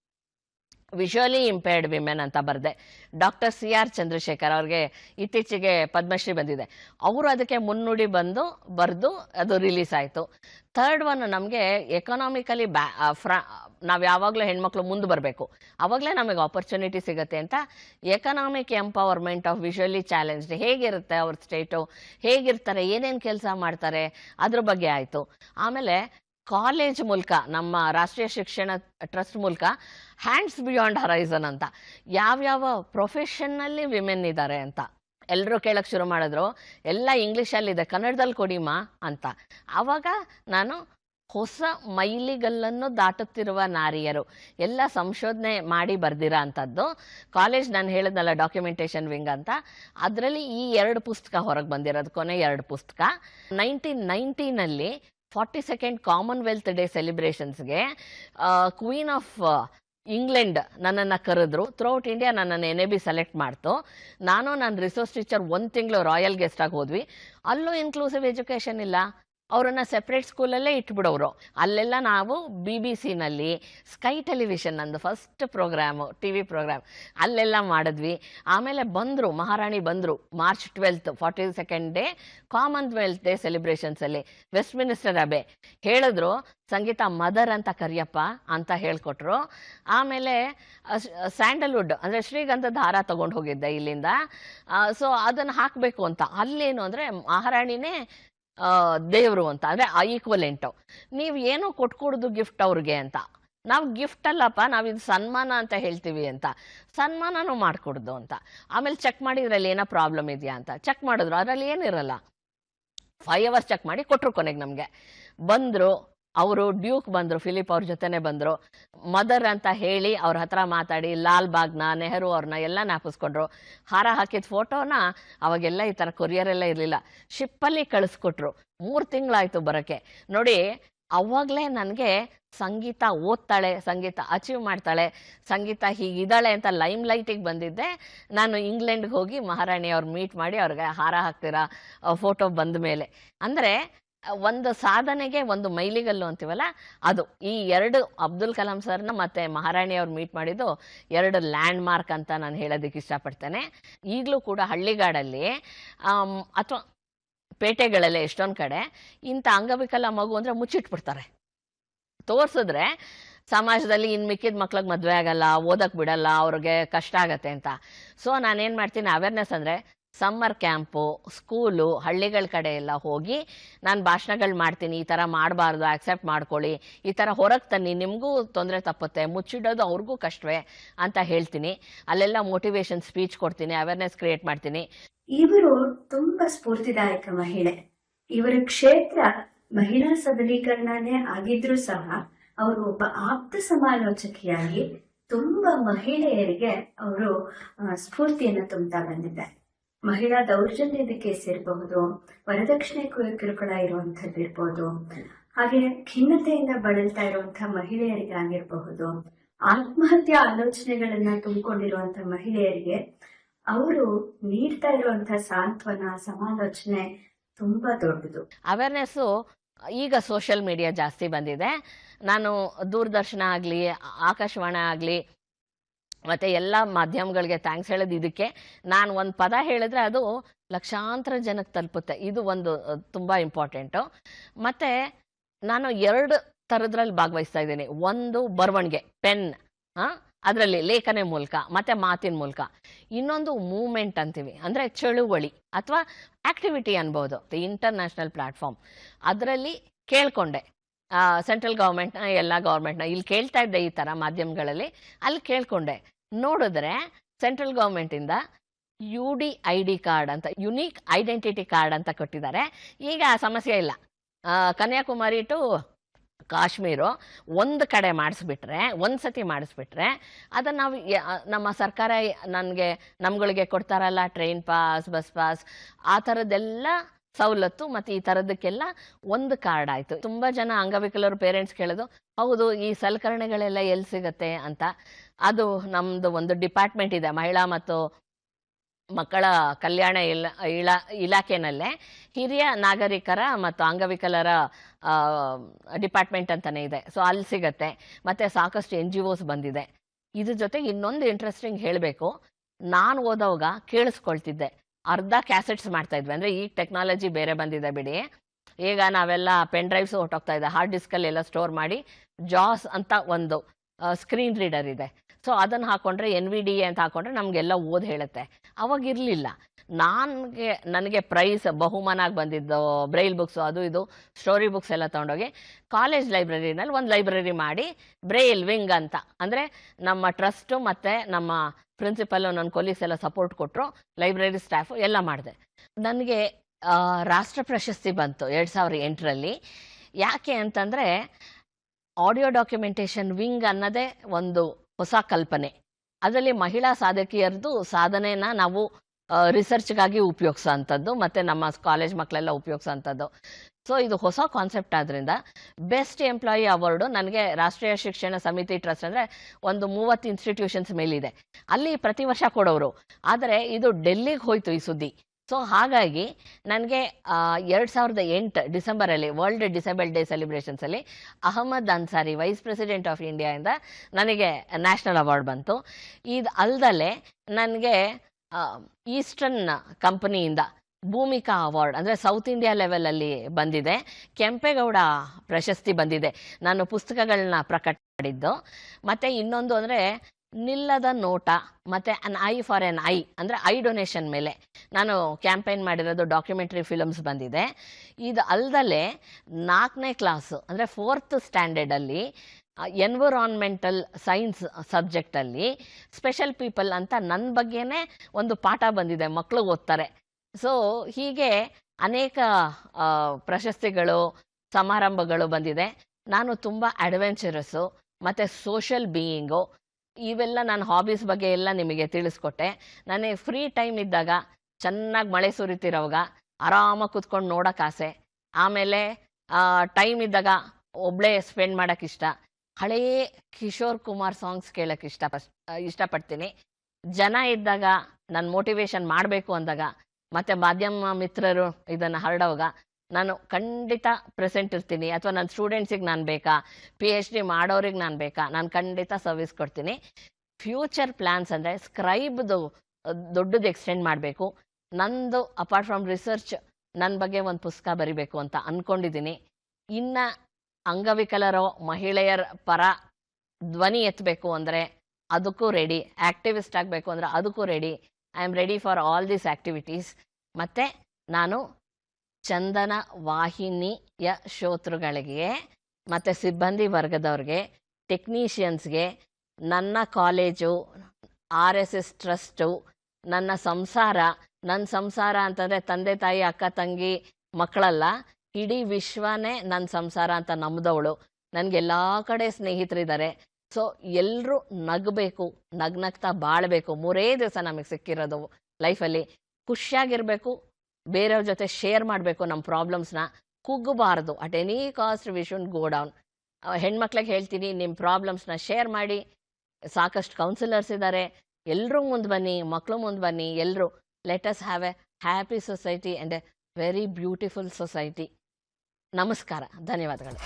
visually impaired women ಅಂತ ಬರೆದೆ. ಡಾಕ್ಟರ್ ಸಿ ಆರ್ ಚಂದ್ರಶೇಖರ್ ಅವ್ರಿಗೆ ಇತ್ತೀಚೆಗೆ ಪದ್ಮಶ್ರೀ ಬಂದಿದೆ. ಅವರು ಅದಕ್ಕೆ ಮುನ್ನುಡಿ ಬಂದು, ಬರೆದು ಅದು ರಿಲೀಸ್ ಆಯಿತು. ಥರ್ಡ್ ಒನ್ ನಮಗೆ ಎಕನಾಮಿಕಲಿ ಬ್ಯಾ ಫ್ರಾ, ನಾವು ಯಾವಾಗಲೂ ಹೆಣ್ಮಕ್ಳು ಮುಂದೆ ಬರಬೇಕು. ಅವಾಗಲೇ ನಮಗೆ ಆಪರ್ಚುನಿಟಿ ಸಿಗುತ್ತೆ ಅಂತ economic empowerment of visually challenged ಹೇಗಿರುತ್ತೆ ಅವ್ರ ಸ್ಟೇಟು ಹೇಗಿರ್ತಾರೆ? ಏನೇನು ಕೆಲಸ ಮಾಡ್ತಾರೆ? ಅದ್ರ ಬಗ್ಗೆ ಆಯಿತು. ಆಮೇಲೆ ಕಾಲೇಜ್ ಮೂಲಕ, ನಮ್ಮ ರಾಷ್ಟ್ರೀಯ ಶಿಕ್ಷಣ ಟ್ರಸ್ಟ್ ಮೂಲಕ ಹ್ಯಾಂಡ್ಸ್ ಬಿಯಾಂಡ್ ಹರೈಸನ್ ಅಂತ. ಯಾವ್ಯಾವ ಪ್ರೊಫೆಷನ್ನಲ್ಲಿ ವಿಮೆನ್ ಇದ್ದಾರೆ ಅಂತ. ಎಲ್ಲರೂ ಕೇಳಕ್ಕೆ ಶುರು ಮಾಡಿದ್ರು. ಎಲ್ಲ ಇಂಗ್ಲೀಷಲ್ಲಿದೆ ಕನ್ನಡದಲ್ಲಿ ಕೊಡಿಮಾ ಅಂತ. ಆವಾಗ ನಾನು ಹೊಸ ಮೈಲಿಗಲ್ಲನ್ನು ದಾಟುತ್ತಿರುವ ನಾರಿಯರು. ಎಲ್ಲ ಸಂಶೋಧನೆ ಮಾಡಿ ಬರ್ದಿರೋ ಅಂಥದ್ದು ಕಾಲೇಜ್ ನಾನು ಹೇಳಿದ್ನಲ್ಲ ಡಾಕ್ಯುಮೆಂಟೇಶನ್ ವಿಂಗ್ ಅಂತ. ಅದರಲ್ಲಿ ಈ ಎರಡು ಪುಸ್ತಕ ಹೊರಗೆ ಬಂದಿರೋದು, ಕೊನೆ ಎರಡು ಪುಸ್ತಕ. ನೈನ್ಟೀನ್ ನೈನ್ಟೀನಲ್ಲಿ ಫಾರ್ಟಿ ಸೆಕೆಂಡ್ ಕಾಮನ್ವೆಲ್ತ್ ಡೇ ಸೆಲೆಬ್ರೇಷನ್ಸ್ಗೆ ಕ್ವೀನ್ ಆಫ್ ಇಂಗ್ಲೆಂಡ್ ನನ್ನನ್ನು ಕರೆದ್ರು. ಥ್ರೂಔಟ್ ಇಂಡಿಯಾ ನನ್ನನ್ನು ಎನ್ ಎ ಬಿ ಸೆಲೆಕ್ಟ್ ಮಾಡ್ತು. ನಾನು ನನ್ನ ರಿಸೋರ್ಸ್ ಟೀಚರ್ ಒಂದು ತಿಂಗಳು ರಾಯಲ್ ಗೆಸ್ಟಾಗಿ ಹೋದ್ವಿ. ಅಲ್ಲೂ ಇನ್ಕ್ಲೂಸಿವ್ ಎಜುಕೇಷನ್ ಇಲ್ಲ. ಅವರನ್ನು ಸೆಪ್ರೇಟ್ ಸ್ಕೂಲಲ್ಲೇ ಇಟ್ಬಿಡೋರು. ಅಲ್ಲೆಲ್ಲ ನಾವು ಬಿ ಬಿ ಸಿನಲ್ಲಿ ಸ್ಕೈ ಟೆಲಿವಿಷನ್ ನಂದು first programme T V programme ಅಲ್ಲೆಲ್ಲ ಮಾಡಿದ್ವಿ. ಆಮೇಲೆ ಬಂದರು, ಮಹಾರಾಣಿ ಬಂದರು March twelfth forty second day commonwealth day ಸೆಲೆಬ್ರೇಷನ್ಸಲ್ಲಿ Westminster Abe ಹೇಳಿದ್ರು, ಸಂಗೀತ ಮದರ್ ಅಂತ ಕರಿಯಪ್ಪ ಅಂತ ಹೇಳ್ಕೊಟ್ರು. ಆಮೇಲೆ ಸ್ಯಾಂಡಲ್ವುಡ್ ಅಂದರೆ ಶ್ರೀಗಂಧ ಹಾರ ತೊಗೊಂಡು ಹೋಗಿದ್ದೆ ಇಲ್ಲಿಂದ. ಸೊ ಅದನ್ನು ಹಾಕಬೇಕು ಅಂತ. ಅಲ್ಲೇನು ಅಂದರೆ ಮಹಾರಾಣಿನೇ ದೇವರು ಅಂತ, ಅಂದರೆ ಈಕ್ವಲೆಂಟು ನೀವು ಏನೋ ಕೊಟ್ಕೊಡುದು ಗಿಫ್ಟ್ ಅವ್ರಿಗೆ ಅಂತ. ನಾವು ಗಿಫ್ಟ್ ಅಲ್ಲಪ್ಪ, ನಾವು ಇದು ಸನ್ಮಾನ ಅಂತ ಹೇಳ್ತೀವಿ ಅಂತ. ಸನ್ಮಾನನೂ ಮಾಡಿಕೊಡ್ದು ಅಂತ. ಆಮೇಲೆ ಚೆಕ್ ಮಾಡಿದ್ರಲ್ಲಿ ಏನೋ ಪ್ರಾಬ್ಲಮ್ ಇದೆಯಾ ಅಂತ. ಚೆಕ್ ಮಾಡಿದ್ರು, ಅದರಲ್ಲಿ ಏನಿರಲ್ಲ. ಫೈವ್ ಅವರ್ಸ್ ಚೆಕ್ ಮಾಡಿ ಕೊಟ್ಟರು ಕೊನೆಗೆ ನಮಗೆ. ಬಂದರು ಅವರು ಡ್ಯೂಕ್ ಬಂದರು, ಫಿಲಿಪ್ ಅವ್ರ ಜೊತೆನೆ ಬಂದರು. ಮದರ್ ಅಂತ ಹೇಳಿ ಅವ್ರ ಹತ್ರ ಮಾತಾಡಿ, ಲಾಲ್ ಬಾಗ್ನ, ನೆಹರು ಅವ್ರನ್ನ ಎಲ್ಲ ನಾಪಿಸ್ಕೊಂಡ್ರು. ಹಾರ ಹಾಕಿದ ಫೋಟೋನ ಅವಾಗೆಲ್ಲ ಈ ಥರ ಕೊರಿಯರೆಲ್ಲ ಇರಲಿಲ್ಲ. ಶಿಪ್ಪಲ್ಲಿ ಕಳಿಸ್ಕೊಟ್ರು. ಮೂರು ತಿಂಗಳಾಯಿತು ಬರೋಕ್ಕೆ ನೋಡಿ, ಅವಾಗಲೇ ನನಗೆ ಸಂಗೀತ ಓದ್ತಾಳೆ, ಸಂಗೀತ ಅಚೀವ್ ಮಾಡ್ತಾಳೆ, ಸಂಗೀತ ಹೀಗಿದ್ದಾಳೆ ಅಂತ ಲೈಮ್ ಲೈಟಿಗೆ ಬಂದಿದ್ದೆ. ನಾನು ಇಂಗ್ಲೆಂಡ್ಗೆ ಹೋಗಿ ಮಹಾರಾಣಿ ಅವ್ರು ಮೀಟ್ ಮಾಡಿ ಅವ್ರಿಗೆ ಹಾರ ಹಾಕ್ತೀರಾ ಫೋಟೋ ಬಂದ ಮೇಲೆ ಅಂದರೆ ಒಂದು ಸಾಧನೆಗೆ ಒಂದು ಮೈಲಿಗಲ್ಲು ಅಂತೀವಲ್ಲ? ಅದು. ಈ ಎರಡು ಅಬ್ದುಲ್ ಕಲಾಂ ಸರ್ನ ಮತ್ತೆ ಮಹಾರಾಣಿ ಅವ್ರು ಮೀಟ್ ಮಾಡಿದ್ದು ಎರಡು ಲ್ಯಾಂಡ್ ಮಾರ್ಕ್ ಅಂತ ನಾನು ಹೇಳೋದಕ್ಕೆ ಇಷ್ಟಪಡ್ತೇನೆ. ಈಗಲೂ ಕೂಡ ಹಳ್ಳಿಗಾಡಲ್ಲಿ ಅಥವಾ ಪೇಟೆಗಳಲ್ಲೇ ಎಷ್ಟೊಂದು ಕಡೆ ಇಂಥ ಅಂಗವಿಕಲ ಮಗು ಅಂದರೆ ಮುಚ್ಚಿಟ್ಬಿಡ್ತಾರೆ. ತೋರಿಸಿದ್ರೆ ಸಮಾಜದಲ್ಲಿ ಇನ್ನು ಮಿಕ್ಕಿದ ಮಕ್ಳಿಗೆ ಮದುವೆ ಆಗಲ್ಲ ಓದಕ್ಕೆ ಬಿಡಲ್ಲ, ಅವ್ರಿಗೆ ಕಷ್ಟ ಆಗತ್ತೆ ಅಂತ. ಸೊ ನಾನೇನು ಮಾಡ್ತೀನಿ ಅವೇರ್ನೆಸ್ ಅಂದರೆ ಸಮ್ಮರ್ ಕ್ಯಾಂಪು, ಸ್ಕೂಲು, ಹಳ್ಳಿಗಳ ಕಡೆ ಎಲ್ಲ ಹೋಗಿ ನಾನು ಭಾಷಣಗಳು ಮಾಡ್ತೀನಿ, ಈ ಥರ ಮಾಡಬಾರ್ದು ಆಕ್ಸೆಪ್ಟ್ ಮಾಡ್ಕೊಳ್ಳಿ, ಈ ಥರ ಹೊರಗೆ ತನ್ನಿ, ನಿಮಗೂ ತೊಂದರೆ ತಪ್ಪುತ್ತೆ, ಮುಚ್ಚಿಡೋದು ಅವ್ರಿಗೂ ಕಷ್ಟವೇ ಅಂತ ಹೇಳ್ತೀನಿ. ಅಲ್ಲೆಲ್ಲ ಮೋಟಿವೇಶನ್ ಸ್ಪೀಚ್ ಕೊಡ್ತೀನಿ ಅವೇರ್ನೆಸ್ ಕ್ರಿಯೇಟ್ ಮಾಡ್ತೀನಿ. ಇವರು ತುಂಬಾ ಸ್ಫೂರ್ತಿದಾಯಕ ಮಹಿಳೆ. ಇವರ ಕ್ಷೇತ್ರ ಮಹಿಳಾ ಸಬಲೀಕರಣನೇ ಆಗಿದ್ರೂ ಸಹ ಅವರು ಒಬ್ಬ ಆಪ್ತ ಸಮಾಲೋಚಕಿಯಾಗಿ ತುಂಬಾ ಮಹಿಳೆಯರಿಗೆ ಅವರು ಸ್ಫೂರ್ತಿಯನ್ನು ತುಂಬುತ್ತಾ ಬಂದಿದ್ದಾರೆ. ಮಹಿಳಾ ದೌರ್ಜನ್ಯದ ಕೇಸ್ ಇರಬಹುದು ವರದಕ್ಷಿಣೆ ಕಿರುಕುಳ ಇರುವಂತದ್ದು ಇರ್ಬೋದು. ಹಾಗೆ ಖಿನ್ನತೆಯಿಂದ ಬಳಲ್ತಾ ಇರುವಂತಹ ಮಹಿಳೆಯರಿಗಾಗಿರಬಹುದು ಆತ್ಮಹತ್ಯೆ ಆಲೋಚನೆಗಳನ್ನ ತುಂಬಿಕೊಂಡಿರುವಂತಹ ಮಹಿಳೆಯರಿಗೆ ಅವರು ನೀಡ್ತಾ ಇರುವಂತಹ ಸಾಂತ್ವನ, ಸಮಾಲೋಚನೆ ತುಂಬಾ ದೊಡ್ಡದು. ಅವೇರ್ನೆಸ್ ಈಗ ಸೋಷಿಯಲ್ ಮೀಡಿಯಾ ಜಾಸ್ತಿ ಬಂದಿದೆ. ನಾನು ದೂರದರ್ಶನ ಆಗಲಿ, ಆಕಾಶವಾಣಿ ಆಗಲಿ ಮತ್ತು ಎಲ್ಲ ಮಾಧ್ಯಮಗಳಿಗೆ ಥ್ಯಾಂಕ್ಸ್ ಹೇಳೋದು ಇದಕ್ಕೆ. ನಾನು ಒಂದು ಪದ ಹೇಳಿದ್ರೆ ಅದು ಲಕ್ಷಾಂತರ ಜನಕ್ಕೆ ತಲುಪುತ್ತೆ. ಇದು ಒಂದು ತುಂಬ ಇಂಪಾರ್ಟೆಂಟು ಮತ್ತು ನಾನು ಎರಡು ಥರದ್ರಲ್ಲಿ ಭಾಗವಹಿಸ್ತಾ ಇದ್ದೀನಿ. ಒಂದು ಬರವಣಿಗೆ ಪೆನ್ ಅದರಲ್ಲಿ ಲೇಖನೆ ಮೂಲಕ, ಮತ್ತು ಮಾತಿನ ಮೂಲಕ. ಇನ್ನೊಂದು ಮೂಮೆಂಟ್ ಅಂತೀವಿ. ಅಂದರೆ ಚಳುವಳಿ ಅಥವಾ ಆಕ್ಟಿವಿಟಿ ಅನ್ಬೋದು. ಇಂಟರ್ನ್ಯಾಷನಲ್ ಪ್ಲ್ಯಾಟ್ಫಾರ್ಮ್ ಅದರಲ್ಲಿ ಕೇಳ್ಕೊಂಡೆ. ಸೆಂಟ್ರಲ್ ಗೌರ್ಮೆಂಟ್ನ ಎಲ್ಲ ಗೌರ್ಮೆಂಟ್ನ ಇಲ್ಲಿ ಕೇಳ್ತಾ ಇದ್ದೆ ಈ ಥರ ಮಾಧ್ಯಮಗಳಲ್ಲಿ. ಅಲ್ಲಿ ಕೇಳ್ಕೊಂಡೆ. ನೋಡಿದ್ರೆ ಸೆಂಟ್ರಲ್ ಗೌರ್ಮೆಂಟಿಂದ U D I D card ಅಂತ, ಯುನೀಕ್ ಐಡೆಂಟಿಟಿ ಕಾರ್ಡ್ ಅಂತ ಕೊಟ್ಟಿದ್ದಾರೆ. ಈಗ ಸಮಸ್ಯೆ ಇಲ್ಲ. ಕನ್ಯಾಕುಮಾರಿ ಟು ಕಾಶ್ಮೀರು ಒಂದು ಕಡೆ ಮಾಡಿಸ್ಬಿಟ್ರೆ, ಒಂದು ಸತಿ ಮಾಡಿಸ್ಬಿಟ್ರೆ ಅದನ್ನು ನಾವು ನಮ್ಮ ಸರ್ಕಾರ ನನಗೆ, ನಮ್ಗಳಿಗೆ ಕೊಡ್ತಾರಲ್ಲ, ಟ್ರೈನ್ ಪಾಸ್, ಬಸ್ ಪಾಸ್, ಆ ಥರದ್ದೆಲ್ಲ ಸವಲತ್ತು ಮತ್ತು ಈ ಥರದಕ್ಕೆಲ್ಲ ಒಂದು ಕಾರ್ಡ್ ಆಯಿತು. ತುಂಬ ಜನ ಅಂಗವಿಕಲರು, ಪೇರೆಂಟ್ಸ್ ಕೇಳೋದು, ಹೌದು, ಈ ಸಲಕರಣೆಗಳೆಲ್ಲ ಎಲ್ಲಿ ಸಿಗತ್ತೆ ಅಂತ. ಅದು ನಮ್ಮದು ಒಂದು ಡಿಪಾರ್ಟ್ಮೆಂಟ್ ಇದೆ, ಮಹಿಳಾ ಮತ್ತು ಮಕ್ಕಳ ಕಲ್ಯಾಣ ಇಲ ಇಲಾ ಇಲಾಖೆನಲ್ಲೇ. ಹಿರಿಯ ನಾಗರಿಕರ ಮತ್ತು ಅಂಗವಿಕಲರ ಡಿಪಾರ್ಟ್ಮೆಂಟ್ ಅಂತಲೇ ಇದೆ. ಸೊ ಅಲ್ಲಿ ಸಿಗತ್ತೆ. ಮತ್ತು ಸಾಕಷ್ಟು ಎನ್ ಜಿ ಒಸ್ ಬಂದಿದೆ. ಇದ್ರ ಜೊತೆಗೆ ಇನ್ನೊಂದು ಇಂಟ್ರೆಸ್ಟಿಂಗ್ ಹೇಳಬೇಕು. ನಾನು ಓದೋವಾಗ ಕೇಳಿಸ್ಕೊಳ್ತಿದ್ದೆ. ಅರ್ಧ ಕ್ಯಾಸೆಟ್ಸ್ ಮಾಡ್ತಾ ಇದ್ವಿ. ಅಂದರೆ ಈಗ ಟೆಕ್ನಾಲಜಿ ಬೇರೆ ಬಂದಿದೆ ಬಿಡಿ. ಈಗ ನಾವೆಲ್ಲ ಪೆನ್ ಡ್ರೈವ್ಸ್ ಹೊಟ್ಟೋಗ್ತಾ ಇದೆ. ಹಾರ್ಡ್ ಡಿಸ್ಕಲ್ಲಿ ಎಲ್ಲ ಸ್ಟೋರ್ ಮಾಡಿ ಜಾಸ್ ಅಂತ ಒಂದು ಸ್ಕ್ರೀನ್ ರೀಡರ್ ಇದೆ. ಸೊ ಅದನ್ನು ಹಾಕೊಂಡ್ರೆ ಎನ್ ವಿ ಡಿ ಎ ಅಂತ ಹಾಕೊಂಡ್ರೆ ನಮಗೆಲ್ಲ ಓದ್ ಹೇಳುತ್ತೆ. ಅವಾಗ ಇರಲಿಲ್ಲ. ನನಗೆ ನನಗೆ ಪ್ರೈಸ್ ಬಹುಮಾನ ಆಗಿ ಬಂದಿದ್ದು ಬ್ರೈಲ್ ಬುಕ್ಸು ಅದು ಇದು ಸ್ಟೋರಿ ಬುಕ್ಸ್ ಎಲ್ಲ ತೊಗೊಂಡೋಗಿ ಕಾಲೇಜ್ ಲೈಬ್ರರಿನಲ್ಲಿ ಒಂದು ಲೈಬ್ರರಿ ಮಾಡಿ ಬ್ರೈಲ್ ವಿಂಗ್ ಅಂತ. ಅಂದರೆ ನಮ್ಮ ಟ್ರಸ್ಟು ಮತ್ತು ನಮ್ಮ ಪ್ರಿನ್ಸಿಪಲ್ಲು ನನ್ನ ಕೊಲೀಗ್ಸ್ ಎಲ್ಲ ಸಪೋರ್ಟ್ ಕೊಟ್ಟರು ಲೈಬ್ರರಿ ಸ್ಟಾಫು ಎಲ್ಲ ಮಾಡಿದೆ. ನನಗೆ ರಾಷ್ಟ್ರ ಪ್ರಶಸ್ತಿ ಬಂತು ಎರಡು ಸಾವಿರ ಎಂಟರಲ್ಲಿ. ಯಾಕೆ ಅಂತಂದರೆ ಆಡಿಯೋ ಡಾಕ್ಯುಮೆಂಟೇಷನ್ ವಿಂಗ್ ಅನ್ನೋದೇ ಒಂದು ಹೊಸ ಕಲ್ಪನೆ. ಅದರಲ್ಲಿ ಮಹಿಳಾ ಸಾಧಕಿಯರದು ಸಾಧನೆನ ನಾವು ರಿಸರ್ಚ್ಗಾಗಿ ಉಪಯೋಗಿಸೋ ಅಂಥದ್ದು ಮತ್ತು ನಮ್ಮ ಕಾಲೇಜ್ ಮಕ್ಕಳೆಲ್ಲ ಉಪಯೋಗಿಸೋ ಅಂಥದ್ದು ಸೊ ಇದು ಹೊಸ ಕಾನ್ಸೆಪ್ಟ್ ಆದ್ದರಿಂದ ಬೆಸ್ಟ್ ಎಂಪ್ಲಾಯಿ ಅವಾರ್ಡು ನನಗೆ ರಾಷ್ಟ್ರೀಯ ಶಿಕ್ಷಣ ಸಮಿತಿ ಟ್ರಸ್ಟ್ ಅಂದರೆ ಒಂದು ಮೂವತ್ತು ಇನ್ಸ್ಟಿಟ್ಯೂಷನ್ಸ್ ಮೇಲಿದೆ. ಅಲ್ಲಿ ಪ್ರತಿ ವರ್ಷ ಕೊಡೋರು. ಆದರೆ ಇದು ಡೆಲ್ಲಿಗೆ ಹೋಯ್ತು ಈ ಸುದ್ದಿ. ಸೊ ಹಾಗಾಗಿ ನನಗೆ ಎರಡು ಸಾವಿರದ ಎಂಟು ಡಿಸೆಂಬರಲ್ಲಿ world disable day ಸೆಲೆಬ್ರೇಷನ್ಸಲ್ಲಿ Ahmad Ansari vice president of ಇಂಡಿಯಾಯಿಂದ ನನಗೆ ನ್ಯಾಷನಲ್ ಅವಾರ್ಡ್ ಬಂತು. ಇದು ಅಲ್ದಲೆ ನನಗೆ ಈಸ್ಟರ್ನ್ ಕಂಪನಿಯಿಂದ ಭೂಮಿಕಾ ಅವಾರ್ಡ್ ಅಂದರೆ ಸೌತ್ ಇಂಡಿಯಾ ಲೆವೆಲಲ್ಲಿ ಬಂದಿದೆ. ಕೆಂಪೇಗೌಡ ಪ್ರಶಸ್ತಿ ಬಂದಿದೆ. ನಾನು ಪುಸ್ತಕಗಳನ್ನ ಪ್ರಕಟ ಮಾಡಿದ್ದು. ಮತ್ತು ಇನ್ನೊಂದು ಅಂದರೆ ನಿಲ್ಲದ ನೋಟ, ಮತ್ತೆ an eye for an eye ಅಂದ್ರೆ ಐ ಡೊನೇಷನ್ ಮೇಲೆ ನಾನು ಕ್ಯಾಂಪೇನ್ ಮಾಡಿರೋದು ಡಾಕ್ಯುಮೆಂಟ್ರಿ ಫಿಲಮ್ಸ್ ಬಂದಿದೆ. ಇದು ಅಲ್ದಲೆ ನಾಲ್ಕನೇ ಕ್ಲಾಸು ಅಂದರೆ ಫೋರ್ತ್ ಸ್ಟ್ಯಾಂಡರ್ಡಲ್ಲಿ ಎನ್ವಿರಾನ್ಮೆಂಟಲ್ ಸೈನ್ಸ್ ಸಬ್ಜೆಕ್ಟಲ್ಲಿ ಸ್ಪೆಷಲ್ ಪೀಪಲ್ ಅಂತ ನನ್ನ ಬಗ್ಗೆನೇ ಒಂದು ಪಾಠ ಬಂದಿದೆ ಮಕ್ಕಳು ಓದ್ತಾರೆ. ಸೊ ಹೀಗೆ ಅನೇಕ ಪ್ರಶಸ್ತಿಗಳು, ಸಮಾರಂಭಗಳು ಬಂದಿದೆ. ನಾನು ತುಂಬ ಅಡ್ವೆಂಚರಸ್ಸು ಮತ್ತು ಸೋಷಲ್ ಬೀಯಿಂಗು ಇವೆಲ್ಲ ನನ್ನ ಹಾಬೀಸ್ ಬಗ್ಗೆ ಎಲ್ಲ ನಿಮಗೆ ತಿಳಿಸ್ಕೊಟ್ಟೆ. ನನಗೆ ಫ್ರೀ ಟೈಮ್ ಇದ್ದಾಗ ಚೆನ್ನಾಗಿ ಮಳೆ ಸುರಿತಿರೋವಾಗ ಆರಾಮಾಗಿ ಕುತ್ಕೊಂಡು ನೋಡೋಕೆ ಆಸೆ. ಆಮೇಲೆ ಟೈಮ್ ಇದ್ದಾಗ ಒಬ್ಬಳೇ ಸ್ಪೆಂಡ್ ಮಾಡೋಕೆ ಇಷ್ಟ. ಹಳೇ ಕಿಶೋರ್ ಕುಮಾರ್ ಸಾಂಗ್ಸ್ ಕೇಳೋಕೆ ಇಷ್ಟ ಇಷ್ಟಪಡ್ತೀನಿ. ಜನ ಇದ್ದಾಗ ನಾನು ಮೋಟಿವೇಶನ್ ಮಾಡಬೇಕು ಅಂದಾಗ, ಮತ್ತು ಮಾಧ್ಯಮ ಮಿತ್ರರು ಇದನ್ನು ಹರಡೋವಾಗ ನಾನು ಖಂಡಿತ ಪ್ರೆಸೆಂಟ್ ಇರ್ತೀನಿ. ಅಥವಾ ನನ್ನ ಸ್ಟೂಡೆಂಟ್ಸಿಗೆ ನಾನು ಬೇಕಾ? ಪಿ ಎಚ್ ಡಿ ಮಾಡೋರಿಗೆ ನಾನು ಬೇಕಾ? ನಾನು ಖಂಡಿತ ಸರ್ವಿಸ್ ಕೊಡ್ತೀನಿ. ಫ್ಯೂಚರ್ ಪ್ಲ್ಯಾನ್ಸ್ ಅಂದರೆ ಸ್ಕ್ರೈಬ್ದು ದೊಡ್ಡದು ಎಕ್ಸ್ಟೆಂಡ್ ಮಾಡಬೇಕು. ನಂದು ಅಪಾರ್ಟ್ ಫ್ರಮ್ ರಿಸರ್ಚ್ ನನ್ನ ಬಗ್ಗೆ ಒಂದು ಪುಸ್ತಕ ಬರಿಬೇಕು ಅಂತ ಅಂದ್ಕೊಂಡಿದ್ದೀನಿ ಇನ್ನು ಅಂಗವಿಕಲರು, ಮಹಿಳೆಯರ ಪರ ಧ್ವನಿ ಎತ್ತಬೇಕು ಅಂದರೆ ಅದಕ್ಕೂ ರೆಡಿ ಆ್ಯಕ್ಟಿವಿಸ್ಟ್ ಆಗಬೇಕು ಅಂದರೆ ಅದಕ್ಕೂ ready I am ready for all these activities ಮತ್ತು ನಾನು ಚಂದನ ವಾಹಿನಿಯ ಶ್ರೋತೃಗಳಿಗೆ ಮತ್ತು ಸಿಬ್ಬಂದಿ ವರ್ಗದವ್ರಿಗೆ ಟೆಕ್ನೀಷಿಯನ್ಸ್ಗೆ ನನ್ನ college, R S S trust, ನನ್ನ ಸಂಸಾರ ನನ್ನ ಸಂಸಾರ ಅಂತಂದರೆ ತಂದೆ, ತಾಯಿ, ಅಕ್ಕ, ತಂಗಿ ಮಕ್ಕಳಲ್ಲ, ಇಡೀ ವಿಶ್ವನೇ ನನ್ನ ಸಂಸಾರ ಅಂತ ನಂಬಿದವಳು. ನನಗೆ ಎಲ್ಲ ಕಡೆ ಸ್ನೇಹಿತರಿದ್ದಾರೆ ಸೊ ಎಲ್ಲರೂ ನಗಬೇಕು, ನಗ್ನಗ್ತಾ ಬಾಳಬೇಕು. ಮೂರೇ ದಿವಸ ನಮಗೆ ಸಿಕ್ಕಿರೋದು ಲೈಫಲ್ಲಿ ಖುಷಿಯಾಗಿರಬೇಕು ಬೇರೆಯವ್ರ ಜೊತೆ ಶೇರ್ ಮಾಡಬೇಕು ನಮ್ಮ ಪ್ರಾಬ್ಲಮ್ಸ್ನ ಕುಗ್ಗಬಾರ್ದು. At any cost we should go down ಹೆಣ್ಮಕ್ಳಿಗೆ ಹೇಳ್ತೀನಿ ನಿಮ್ಮ ಪ್ರಾಬ್ಲಮ್ಸ್ನ ಶೇರ್ ಮಾಡಿ. ಸಾಕಷ್ಟು ಕೌನ್ಸಿಲರ್ಸ್ ಇದ್ದಾರೆ ಎಲ್ಲರೂ ಮುಂದೆ ಬನ್ನಿ ಮಕ್ಕಳು ಮುಂದೆ ಬನ್ನಿ ಎಲ್ಲರೂ let us have a happy society and a very beautiful society ನಮಸ್ಕಾರ. ಧನ್ಯವಾದಗಳು.